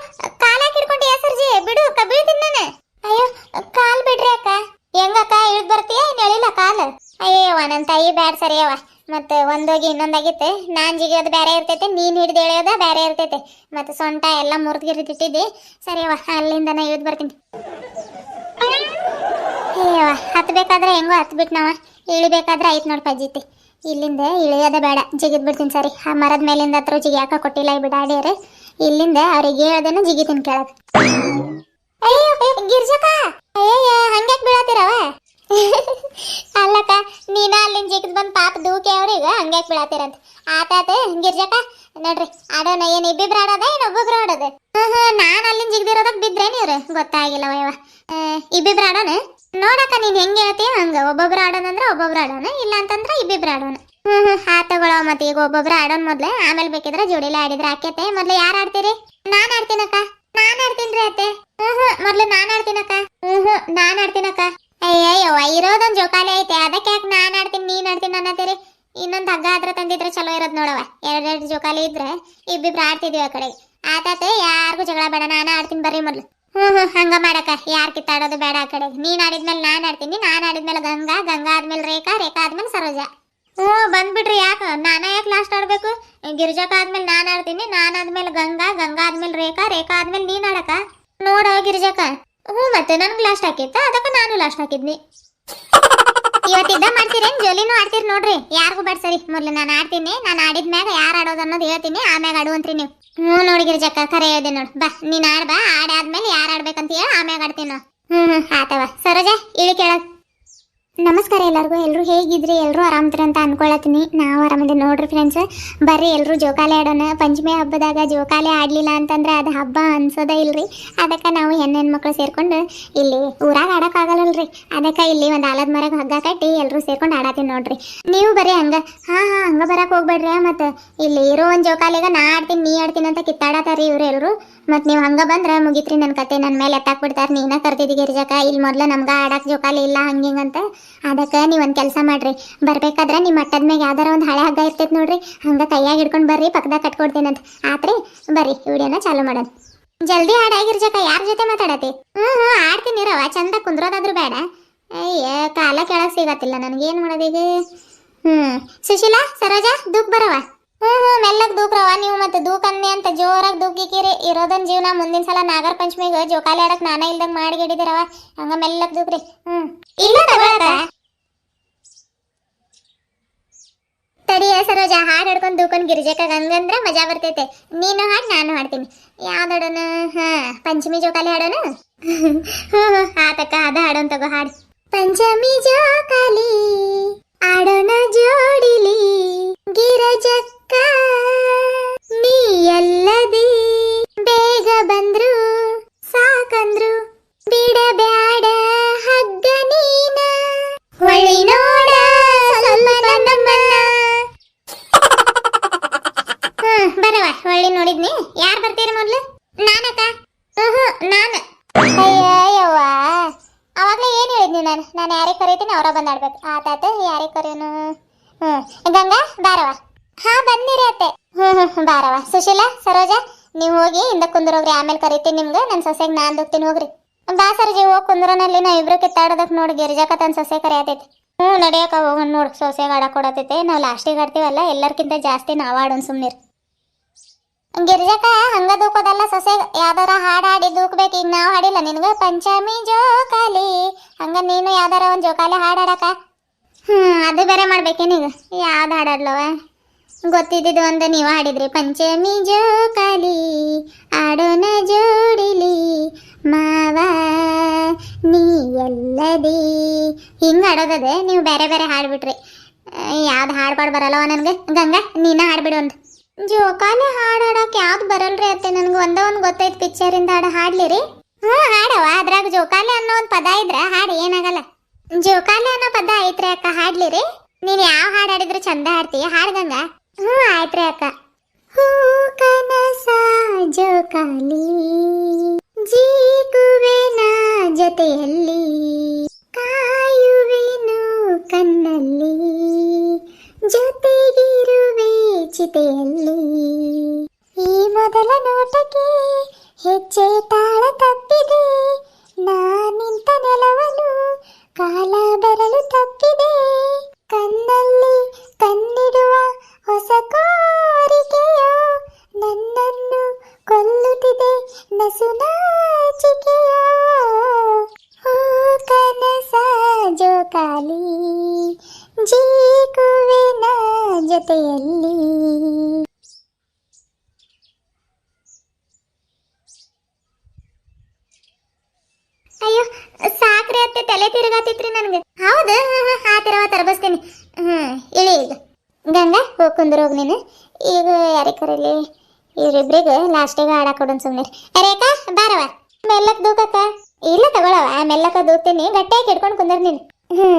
ಕಾಲ ಹಿಡ್ಕೊಂಡು ಸರ್ಜಿ? ಬಿಡು ಕಬ್ಬಿ ನಾನು ಅಯ್ಯೋ, ಕಾಲ್ ಬಿಡ್ರಿ ಅಕ್ಕ. ಹೆಂಗಕ್ಕ, ಇಳಿದ್ ಬರ್ತೀಯ ಇನ್ ಹೇಳಿಲ್ಲ ಕಾಲ್? ಅಯ್ಯವ್ವ ನನ್ನ ತಾಯಿ ಬ್ಯಾಡ್ ಅವ ಮತ್ತೆ ಒಂದೋಗಿ ಇನ್ನೊಂದಾಗಿತ್ತು. ನಾನ್ ಜಿಗಿಯೋದು ಬೇರೆ ಇರ್ತೈತೆ, ನೀನ್ ಹಿಡ್ದು ಎಳೆಯೋದ ಬೇರೆ ಇರ್ತೈತೆ. ಮತ್ತೆ ಸೊಂಟ ಎಲ್ಲ ಮುರಿದ್ಗಿರ್ತಿಟ್ಟಿದ್ದಿ ಸರಿಯವ ಅಲ್ಲಿಂದ ನಾ ಇಳಿದ್ ಬರ್ತೀನಿ. ಅಯ್ಯವ್ವ ಹತ್ಬೇಕಾದ್ರೆ ಹೆಂಗೋ ಹತ್ಬಿಟ್ನವ. ಇಳಿಬೇಕಾದ್ರೆ ಆಯ್ತು ನೋಡಿ ಪಜ್ಜಿತಿ ಇಲ್ಲಿಂದ ಇಳಿಯೋದ ಬೇಡ, ಜಿಗಿದ್ ಬಿಡ್ತೀನಿ ಸರಿ. ಆ ಮರದ ಮೇಲಿಂದ ಹತ್ರ ಜಿಗಿಯಾಕ ಕೊಟ್ಟಿಲ್ಲ ಈ ಬಿಡಾಡಿಯರೆ. ಇಲ್ಲಿಂದ ಅವ್ರಿಗೆ ಹೇಳ್ದೇನು ಜಿಗಿತೀನಿ ಕೆಳಗೆ. ಅಯ್ಯೋ ಗಿರ್ಜಕ ಅಯ್ಯಯ್ಯ, ಹಂಗ್ಯಾಕ್ ಬೀಳತ್ತೀರವ ಅಲ್ಲಕ್ಕ, ನೀನ ಅಲ್ಲಿಂದ ಜಿಗಿದ್ ಬಂದ್ ಪಾಪ ದೂಕೆ ಅವ್ರಿಗೆ ಹಂಗ್ಯಾಕ್ ಬೀಳತ್ತೀರಂತ ಆತಾತ ಗಿರ್ಜಕ ನೋಡ್ರಿ ಆಡೋಣ ಏನ್ ಇಬ್ಬಿಬ್ರು ಆಡೋದ ಏನ್ ಒಬ್ಬೊಬ್ರು ಆಡೋದು? ನಾನ್ ಅಲ್ಲಿಂದ ಜಿಗ್ದಿರೋದಕ್ ಬಿದ್ರೆ ನೀವ್ರು ಗೊತ್ತಾಗಿಲ್ಲ ವಯವ ಇಬ್ಬಿಬ್ರು ಆಡೋಣ? ನೋಡಕ್ಕ, ನೀನ್ ಹೆಂಗ ಹೇಳ್ತೀಯ ಹಂಗ ಒಬ್ಬೊಬ್ರು ಆಡೋಣ ಅಂದ್ರೆ ಒಬ್ಬೊಬ್ರು ಆಡೋಣ, ಇಲ್ಲ ಅಂತಂದ್ರೆ ಇಬ್ಬಿಬ್ರು ಆಡೋಣ. ಹ್ಮ್ ಹ್ಮ್, ಹಾ ತಗೊಳ್ಳೋ ಮತ್ತೆ ಈಗ ಒಬ್ಬೊಬ್ರು ಆಡೋಣ ಮೊದ್ಲೆ. ಆಮೇಲೆ ಬೇಕಿದ್ರೆ ಜೋಡಿಲೆ ಆಡಿದ್ರೆ ಆಕೇತೆ. ಮೊದ್ಲು ಯಾರು ಆಡ್ತೀರಿ? ನಾನ್ ಆಡ್ತೀನಕ್ಕ. ನಾನ್ ಆಡ್ತೀನ್ರಿ ಅತ್ತೆ. ಹ್ಮ್ ಹ್ಮ್, ಮೊದ್ಲು ನಾನ್ ಆಡ್ತೀನಕ್ಕ. ಹ್ಮ್ ಹ್ಮ್, ನಾನ್ ಆಡ್ತೀನಕ್ಕ. ಅಯ್ಯಯ್ಯವ್ವ ಇರೋದೊಂದ್ ಜೋಕಾಲಿ ಐತೆ. ಅದಕ್ಕೆ ಯಾಕೆ ನಾನ್ ಆಡ್ತೀನಿ, ನೀನ್ ಆಡ್ತೀನಿ ಅನ್ನತ್ತೀರಿ? ಇನ್ನೊಂದ್ ಹಗ್ಗ ಆದ್ರೆ ತಂದಿದ್ರೆ ಚಲೋ ಇರೋದ್ ನೋಡವ ಎರಡೆರಡು ಜೋಕಾಲಿ ಇದ್ರೆ ಇಬ್ಬಿಬ್ರು ಆಡ್ತಿದೀವಿ ಆ ಕಡೆಗೆ ಆತಾತೆ ಯಾರಿಗೂ ಜಗಳ ಬೇಡ ನಾನೇ ಆಡ್ತೀನಿ ಬರ್ರಿ ಮೊದ್ಲು ಹ್ಮ್ ಹ್ಮ್ ಹಂಗ ಮಾಡಕ ಯಾರ್ ಕಿತ್ತಾಡೋದು ಬೇಡ ಆ ಕಡೆ ನೀನ್ ಆಡಿದ್ಮೇಲೆ ನಾನ್ ಆಡ್ತೀನಿ ನಾನ್ ಆಡಿದ್ಮೇಲೆ ಗಂಗಾ ಗಂಗಾ ಆದ್ಮೇಲೆ ರೇಖಾ ರೇಖಾ ಆದ್ಮೇಲೆ ಸರೋಜ ಹ್ಞೂ ಬಂದ್ಬಿಡ್ರಿ ಯಾಕ ನಾನ ಯಾಕೆ ಲಾಸ್ಟ್ ಆಡ್ಬೇಕು ಗಿರಿಜಾಕ ಆದ್ಮೇಲೆ ನಾನ್ ಆಡ್ತೀನಿ ನಾನ್ ಆದ್ಮೇಲೆ ಗಂಗಾ ಗಂಗಾ ಆದ್ಮೇಲೆ ರೇಖಾ ರೇಖಾ ಆದ್ಮೇಲೆ ನೀನ್ ಆಡಕ ನೋಡ ಗಿರಿಜಾಕ ಹ್ಞೂ ಮತ್ತೆ ನನ್ಗೆ ಲಾಸ್ಟ್ ಹಾಕಿತ್ತ ಅದಕ್ಕೆ ನಾನು ಲಾಸ್ಟ್ ಹಾಕಿದ್ನಿ. ಇವತ್ತಿದ್ದ ಮಾಡ್ತೀರೇನ್ ಜೋಲಿನೂ ಆಡ್ತೀರಿ ನೋಡ್ರಿ. ಯಾರಿಗೂ ಬೇಡ ಸರಿ. ಮೊದ್ಲು ನಾನು ಆಡ್ತೀನಿ. ನಾನು ಆಡಿದ್ಮ್ಯಾಗ ಯಾರು ಆಡೋದು ಅನ್ನೋದು ಹೇಳ್ತೀನಿ. ಆಮ್ಯಾಗ ಆಡುವಂತ್ರಿ ನೀವು. ಹ್ಞೂ ನೋಡಿ ಗಿರಿಜಕ್ಕ ಕರೆ ಹೇಳ್ದೆ ನೋಡು. ಬಾ, ನೀನ್ ಆಡ್ ಬಾ ಆಡಾದ್ಮೇಲೆ ಯಾರು ಆಡ್ಬೇಕಂತ ಹೇಳಿ ಆಮ್ಯಾಗ ಆಡ್ತೀನಿ ನಾವು ಹ್ಮ್ ಹ್ಮ್ ಆತವ ಸರೋಜ ಇಳಿ ಕೇಳಕ್ ನಮಸ್ಕಾರ ಎಲ್ಲರಿಗೂ ಎಲ್ಲರೂ ಹೇಗಿದ್ರಿ ಎಲ್ಲರೂ ಆರಾಮದ್ರಿ ಅಂತ ಅನ್ಕೊಳತೀನಿ ನಾವು ಆರಾಮಿದ್ದೀವಿ ನೋಡ್ರಿ ಫ್ರೆಂಡ್ಸ್ ಬರ್ರಿ ಎಲ್ಲರೂ ಜೋಕಾಲಿ ಆಡೋಣ. ಪಂಚಮಿ ಹಬ್ಬದಾಗ ಜೋಕಾಲಿ ಆಡಲಿಲ್ಲ ಅಂತಂದ್ರೆ ಅದು ಹಬ್ಬ ಅನ್ಸೋದೇ ಇಲ್ರಿ. ಅದಕ್ಕೆ ನಾವು ಹೆಣ್ಣು ಮಕ್ಕಳು ಸೇರ್ಕೊಂಡು ಇಲ್ಲಿ ಊರಾಗ ಆಡೋಕ್ಕಾಗಲ್ಲಲ್ರಿ ಅದಕ್ಕೆ ಇಲ್ಲಿ ಒಂದು ಆಲದ ಮರಕ್ಕೆ ಹಗ್ಗ ಕಟ್ಟಿ ಎಲ್ಲರೂ ಸೇರ್ಕೊಂಡು ಆಡತ್ತೀನಿ ನೋಡ್ರಿ. ನೀವು ಬರ್ರಿ ಹಂಗೆ. ಹಾಂ ಹಾಂ, ಹಂಗೆ ಬರಕ್ಕೆ ಹೋಗ್ಬೇಡ್ರಿ ಮತ್ತು. ಇಲ್ಲಿ ಇರೋ ಒಂದು ಜೋಕಾಲಿಗ ನಾ ಆಡ್ತೀನಿ, ನೀ ಆಡ್ತೀನಿ ಅಂತ ಕಿತ್ತಾಡತಾರಿ ಇವ್ರು ಎಲ್ಲರೂ ಮತ್ತು ನೀವು ಹಂಗ ಬಂದ್ರೆ ಮುಗಿತ್ರಿ ನನ್ನ ಕತೆ ನನ್ನ ಮೇಲೆ ಎತ್ತಾಕ್ ಬಿಡ್ತಾರ. ನೀನ ಕರ್ತಿದ್ದಿ ಗಿರಿಜಕ ಇಲ್ಲಿ ಮೊದ್ಲ ನಮ್ಗ ಆಡಕ್ಕೆ ಜೋಕಾಲಿ ಇಲ್ಲ, ಹಂಗೆ ಹಿಂಗಂತ ಅದಕ್ಕೆ ನೀವು ಒಂದು ಕೆಲಸ ಮಾಡ್ರಿ. ಬರ್ಬೇಕಾದ್ರೆ ನಿಮ್ಮ ಮಟ್ಟದ ಮ್ಯಾಗ ಯಾವ್ದಾರ ಒಂದು ಹಳೆ ಹಗ್ಗ ಇರ್ತೈತೆ ನೋಡ್ರಿ. ಹಂಗೆ ಕೈಯಾಗ ಹಿಡ್ಕೊಂಡು ಬರ್ರಿ, ಪಕ್ಕದಾಗ ಅಂತ. ಆತ್ರಿ, ಬರ್ರಿ, ವಿಡಿಯೋನ ಚಾಲು ಮಾಡೋಣ. ಜಲ್ದಿ ಹಾಡಾಗಿರ್ಜಕ ಯಾರ ಜೊತೆ ಮಾತಾಡತಿ? ಹ್ಞೂ ಹ್ಞೂ ಆಡ್ತೀನಿ ರವ ಚಂದ ಕುಂದ್ರೋದಾದ್ರೂ ಬೇಡ. ಅಯ್ಯ, ಕಾಲ ಕೆಳಗೆ ಸಿಗತ್ತಿಲ್ಲ ನನಗೆ ಏನು ಮಾಡೋದೀಗ ಹ್ಞೂ ಸುಶೀಲಾ, ಸರೋಜಾ ದುಃಖ ಬರವ. ಹ್ಞೂ ಹ್ಞೂ ಮೆಲ್ಲಗ್ ದೂಕ್ರವ ನೀವು ಮತ್ತೆ ದೂಕನ್ನಿ ಅಂತ ಜೋರಾಗಿ ದೂಕಿಕಿರಿ. ಇರೋದನ್ ಜೀವನ ಮುಂದಿನ ಸಲ ನಾಗರ ಪಂಚಮಿಗೆ ಜೋಕಾಲಿ ಆಡಕ್ ನಾನ ಇಲ್ದಂಗ್ ಮಾಡಿಗಿಡಿದಿರವ ಹಂಗ ಮೆಲ್ಲಗ್ ದೂಕ್ರಿ. ಹ್ಮ್. ಇಲ್ಲ ತಡಿ ಸರೋಜ, ಹಾಡು ಹಾಡ್ಕೊಂಡು ದೂಕೊಂಡ್ ಗಿರಿಜಕ ಹಂಗಂದ್ರ ಮಜಾ ಬರ್ತೈತೆ. ನೀನು ಹಾಡು, ನಾನು ಹಾಡ್ತೀನಿ. ಯಾವ್ದು ಹಾಡೋಣ? ಹಾ, ಪಂಚಮಿ ಜೋಕಾಲಿ ಹಾಡೋಣ? ಹ್ಞೂ ಆತಕ್ಕ, ಅದ ಹಾಡೋನ್ ತಗೋ ಹಾಡು. ಪಂಚಮಿ ಜೋಕಾಲಿ. ಆಡೋಣ ಜೋಡಿಲಿ ಗಿರಜಕ್ಕ ನೀ ಎಲ್ಲದಿ ಬೇಗ ಬಂದ್ರು, ಸಾಕಂದ್ರು, ಬಿಡಬ್ಯಾಡ ಹಗ್ಗ ನೀನ. ಹೊಳಿ ನೋಡ ಸ್ವಲ್ಪ ನಮ್ಮನ್ನ ಹ್ಮ್, ಬರವ, ಹೊಳ್ಳಿ ನೋಡಿದ್ನಿ. ಯಾರು ಬರ್ತೀರಿ ಮೊದ್ಲು? ನಾನಕ್ಕ? ಓಹೋ ನಾನು. ಅಯ್ಯವ್ವ ಅವಾಗಲೇ ಏನು ಹೇಳಿದ್ನಿ ನಾನು? ನಾನು ಯಾರಿಗೆ ಕರೀತೀನಿ ಅವರ ಬಂದು ಆಡ್ಬೇಕು. ಆತಾತ ಯಾರಿಗೆ ಕರೆಯೋನು ಹ್ಞೂ ಗಂಗಾ ಬಾರವ ಹಾ, ಬಂದಿರಿ ಅತ್ತೆ. ಹ್ಞೂ ಹ್ಞೂ ಬಾರವ ಸುಶೀಲಾ, ಸರೋಜಾ, ನೀವು ಹೋಗಿ ಇಂದ ಕುಂದ್ರೋಗ್ರಿ ಆಮೇಲೆ ಕರಿತೀನಿ ನಿಮ್ಗೆ. ನನ್ನ ಸೊಸೆಗೆ ನಾನು ದುಕ್ತೀನಿ ಹೋಗ್ರಿ. ಬಾ ಸರ್ಜಿ, ಹೋಗಿ ಕುಂದ್ರನಲ್ಲಿ ನಾ ಇಬ್ರು ಕಿತ್ತಾಡೋದಕ್ಕೆ ನೋಡಿ ಗಿರಿಜಾಕ ತನ್ನ ಸೊಸೆ ಕರೆಯತೈತಿ. ಹ್ಞೂ ನಡೆಯಕ ಹೋಗೋಣ ನೋಡಿ, ಸೊಸೆಗೆ ಆಡಕ್ಕೆ ಕೊಡತೈತೆ. ನಾವು ಲಾಸ್ಟಿಗೆ ಆಡ್ತೀವಲ್ಲ, ಎಲ್ಲರ್ಕಿಂತ ಜಾಸ್ತಿ ನಾವು ಆಡೋಣ ಸುಮ್ಮನೆ ಗಿರಿಜಕ ಹಂಗ ದೂಕೋದಲ್ಲ ಸೊಸೆ. ಯಾವ್ದಾರ ಹಾಡು ಹಾಡಿ ದೂಕ್ಬೇಕು ಈಗ ನಾವು ಹಾಡಿಲ್ಲ. ನಿನಗೆ ಪಂಚಮಿ ಜೋಕಾಲಿ. ಹಂಗ ನೀನು ಯಾವ್ದಾರ ಒಂದು ಜೋಕಾಲಿ ಹಾಡು ಹಾಡಕ ಹ್ಮ್, ಅದು ಬೇರೆ ಮಾಡ್ಬೇಕೇನೀಗ ಯಾವ್ದು ಹಾಡಾಡ್ಲವ ಗೊತ್ತಿದ್ದು ಒಂದು ನೀವು ಹಾಡಿದ್ರಿ. ಪಂಚಮಿ ಜೋಕಾಲಿ, ಆಡೋಣ ಜೋಡಿಲಿ. ಮಾವ, ನೀ ಎಲ್ಲದಿ. ಹಿಂಗೆ ಹಾಡೋದದೆ, ನೀವು ಬೇರೆ ಬೇರೆ ಹಾಡ್ಬಿಟ್ರಿ ಯಾವ್ದು ಹಾಡ್ಬಾಡ್ ಬರಲ್ಲವ ನನಗೆ? ಗಂಗಾ, ನೀನ ಹಾಡ್ಬಿಡು ಒಂದು ಜೋಕಾಲಿ ಹಾಡಾಡಕ್ ಯಾವ್ದು ಬರಲ್ರಿ ಅತ್ತೆ? ನನ್ಗೆ ಒಂದ ಒಂದು ಗೊತ್ತೈತಿ ಪಿಕ್ಚರಿಂದ ಹಾಡು ಹಾಡ್ಲಿರಿ. ಹ್ಞೂ ಹಾಡವ ಅದ್ರಾಗ ಜೋಕಾಲಿ ಅನ್ನೋ ಒಂದು ಪದ ಇದ್ರ ಹಾಡು ಏನಾಗಲ್ಲ. ಜೋಕಾಲಿ ಅನ್ನೋ ಪದ ಐತ್ರಿ ಅಕ್ಕ, ಹಾಡ್ಲಿರಿ. ನೀನ್ ಯಾವ ಹಾಡು ಹಾಡಿದ್ರು ಚಂದ ಹಾಡ್ತೀಯ? ಹಾಡ್ದಂಗ ಹ್ಞೂ, ಆಯ್ತ್ರಿ ಅಕ್ಕ. ಹೂ, ಕನಸ ಜೋಕಾಲಿ ಜೀಗುವೆನ ಜೊತೆಯಲ್ಲಿ. ಕಾಯುವೆನು ಕಣ್ಣಲ್ಲಿ. ಜೊತೆಗಿರುವೆ ಚಿತೆಯಲ್ಲಿ. ಈ ಮೊದಲ ನೋಟಕ್ಕೆ ಹೆಜ್ಜೆ ತಾಳ ತಪ್ಪಿದೆ. ನಾನಿಂತ ನೆಲವನು ಕಾಲ ತಪ್ಪಿದೆ. ಕಣ್ಣಲ್ಲಿ ಕಣ್ಣಿಡುವ ಹೊಸ ಕೋರಿಕೆಯೋ ನನ್ನನ್ನು ಕೊಲ್ಲುತ್ತಿದೆ. ನಸು ನಾಚಿಕೆಯೋ. ಹೂ ಕನಸ ಜೋಕಾಲಿ ಕಥೆಯಲ್ಲಿ ಅಯ್ಯೋ, ಸಾಕ್ರೆ ಅತ್ತೆ, ತಲೆ ತಿರುಗಾತಿತ್ರಿ ನನಗೆ. ಹೌದು, ಆ ಥರವ ತರಬಸ್ತೇನೆ. ಹಾಂ ಇಳಿ ಈಗ. ಗಂಗಾ, ಹೋಗಿ ಕುಂದ್ರೋಗಿ ನೀನು. ಈಗ ಯಾರಿಗೆ ಇವರಿಬ್ರಿಗೆ ಇವ್ರಿಬ್ರಿಗೆ ಲಾಸ್ಟಿಗೆ ಆಡಾಕೊಡೋನ್ ಸುಮ್ಮನೆ ರೇಖಾ ಬಾರವ ಮೆಲ್ಲಕ್ಕೆ ದೂಕಕ್ಕ? ಇಲ್ಲ ತಗೊಳವ ಮೆಲ್ಲಕ್ಕ ದೂಕ್ತೀನಿ. ಗಟ್ಟಿಯಾಗಿ ಹಿಡ್ಕೊಂಡು ಕುಂದ್ರ ನೀನು. ಹ್ಞೂ